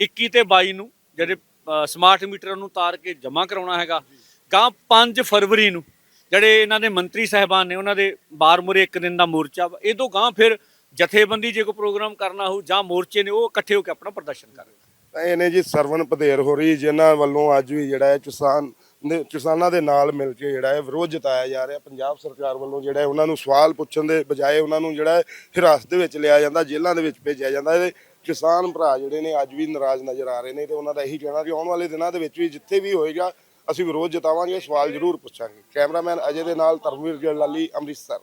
21 ਤੇ 22 ਨੂੰ ਜਿਹੜੇ ਸਮਾਰਟ ਮੀਟਰ ਨੂੰ ਤਾਰ ਕੇ ਜਮ੍ਹਾਂ ਕਰਾਉਣਾ ਹੈਗਾ। ਗਾਂ 5 ਫਰਵਰੀ ਨੂੰ ਜਿਹੜੇ ਇਹਨਾਂ ਦੇ ਮੰਤਰੀ ਸਾਹਿਬਾਨ ਨੇ, ਉਹਨਾਂ ਦੇ ਬਾਰ ਮੁਰੇ ਇੱਕ ਦਿਨ ਦਾ ਮੋਰਚਾ, ਇਹ ਤੋਂ ਗਾਂ ਫਿਰ ਜਥੇਬੰਦੀ ਜੇ ਕੋਈ ਪ੍ਰੋਗਰਾਮ ਕਰਨਾ ਹੋ ਜਾਂ ਮੋਰਚੇ ਨੇ, ਉਹ ਇਕੱਠੇ ਹੋ ਕੇ ਆਪਣਾ ਪ੍ਰਦਰਸ਼ਨ ਕਰਨ ਇਹਨੇ ਜੀ ਸਰਵਨ ਪਧੇਰ ਹੋ ਰਹੀ, ਜਿਨ੍ਹਾਂ ਵੱਲੋਂ ਅੱਜ ਵੀ ਜਿਹੜਾ ਹੈ ਕਿਸਾਨ ਦੇ, ਕਿਸਾਨਾਂ ਦੇ ਨਾਲ ਮਿਲ ਕੇ ਜਿਹੜਾ ਹੈ ਵਿਰੋਧ ਜਤਾਇਆ ਜਾ ਰਿਹਾ। ਪੰਜਾਬ ਸਰਕਾਰ ਵੱਲੋਂ ਜਿਹੜਾ ਉਹਨਾਂ ਨੂੰ ਸਵਾਲ ਪੁੱਛਣ ਦੇ ਬਜਾਏ ਉਹਨਾਂ ਨੂੰ ਜਿਹੜਾ ਹਿਰਾਸਤ ਦੇ ਵਿੱਚ ਲਿਆ ਜਾਂਦਾ, ਜੇਲ੍ਹਾਂ ਦੇ ਵਿੱਚ ਭੇਜਿਆ ਜਾਂਦਾ। ਕਿਸਾਨ ਭਰਾ ਜਿਹੜੇ ਨੇ ਅੱਜ ਵੀ ਨਾਰਾਜ਼ ਨਜ਼ਰ ਆ ਰਹੇ ਨੇ ਤੇ ਉਹਨਾਂ ਦਾ ਇਹੀ ਕਹਿਣਾ ਕਿ ਆਉਣ ਵਾਲੇ ਦਿਨਾਂ ਦੇ ਵਿੱਚ ਵੀ ਜਿੱਥੇ ਵੀ ਹੋਏਗਾ, ਅਸੀਂ ਵਿਰੋਧ ਜਤਾਵਾਂਗੇ ਸਵਾਲ ਜ਼ਰੂਰ ਪੁੱਛਾਂਗੇ। ਕੈਮਰਾਮੈਨ ਅਜੇ ਦੇ ਨਾਲ ਧਰਮਵੀਰ ਜਲਾਲੀ ਅੰਮ੍ਰਿਤਸਰ।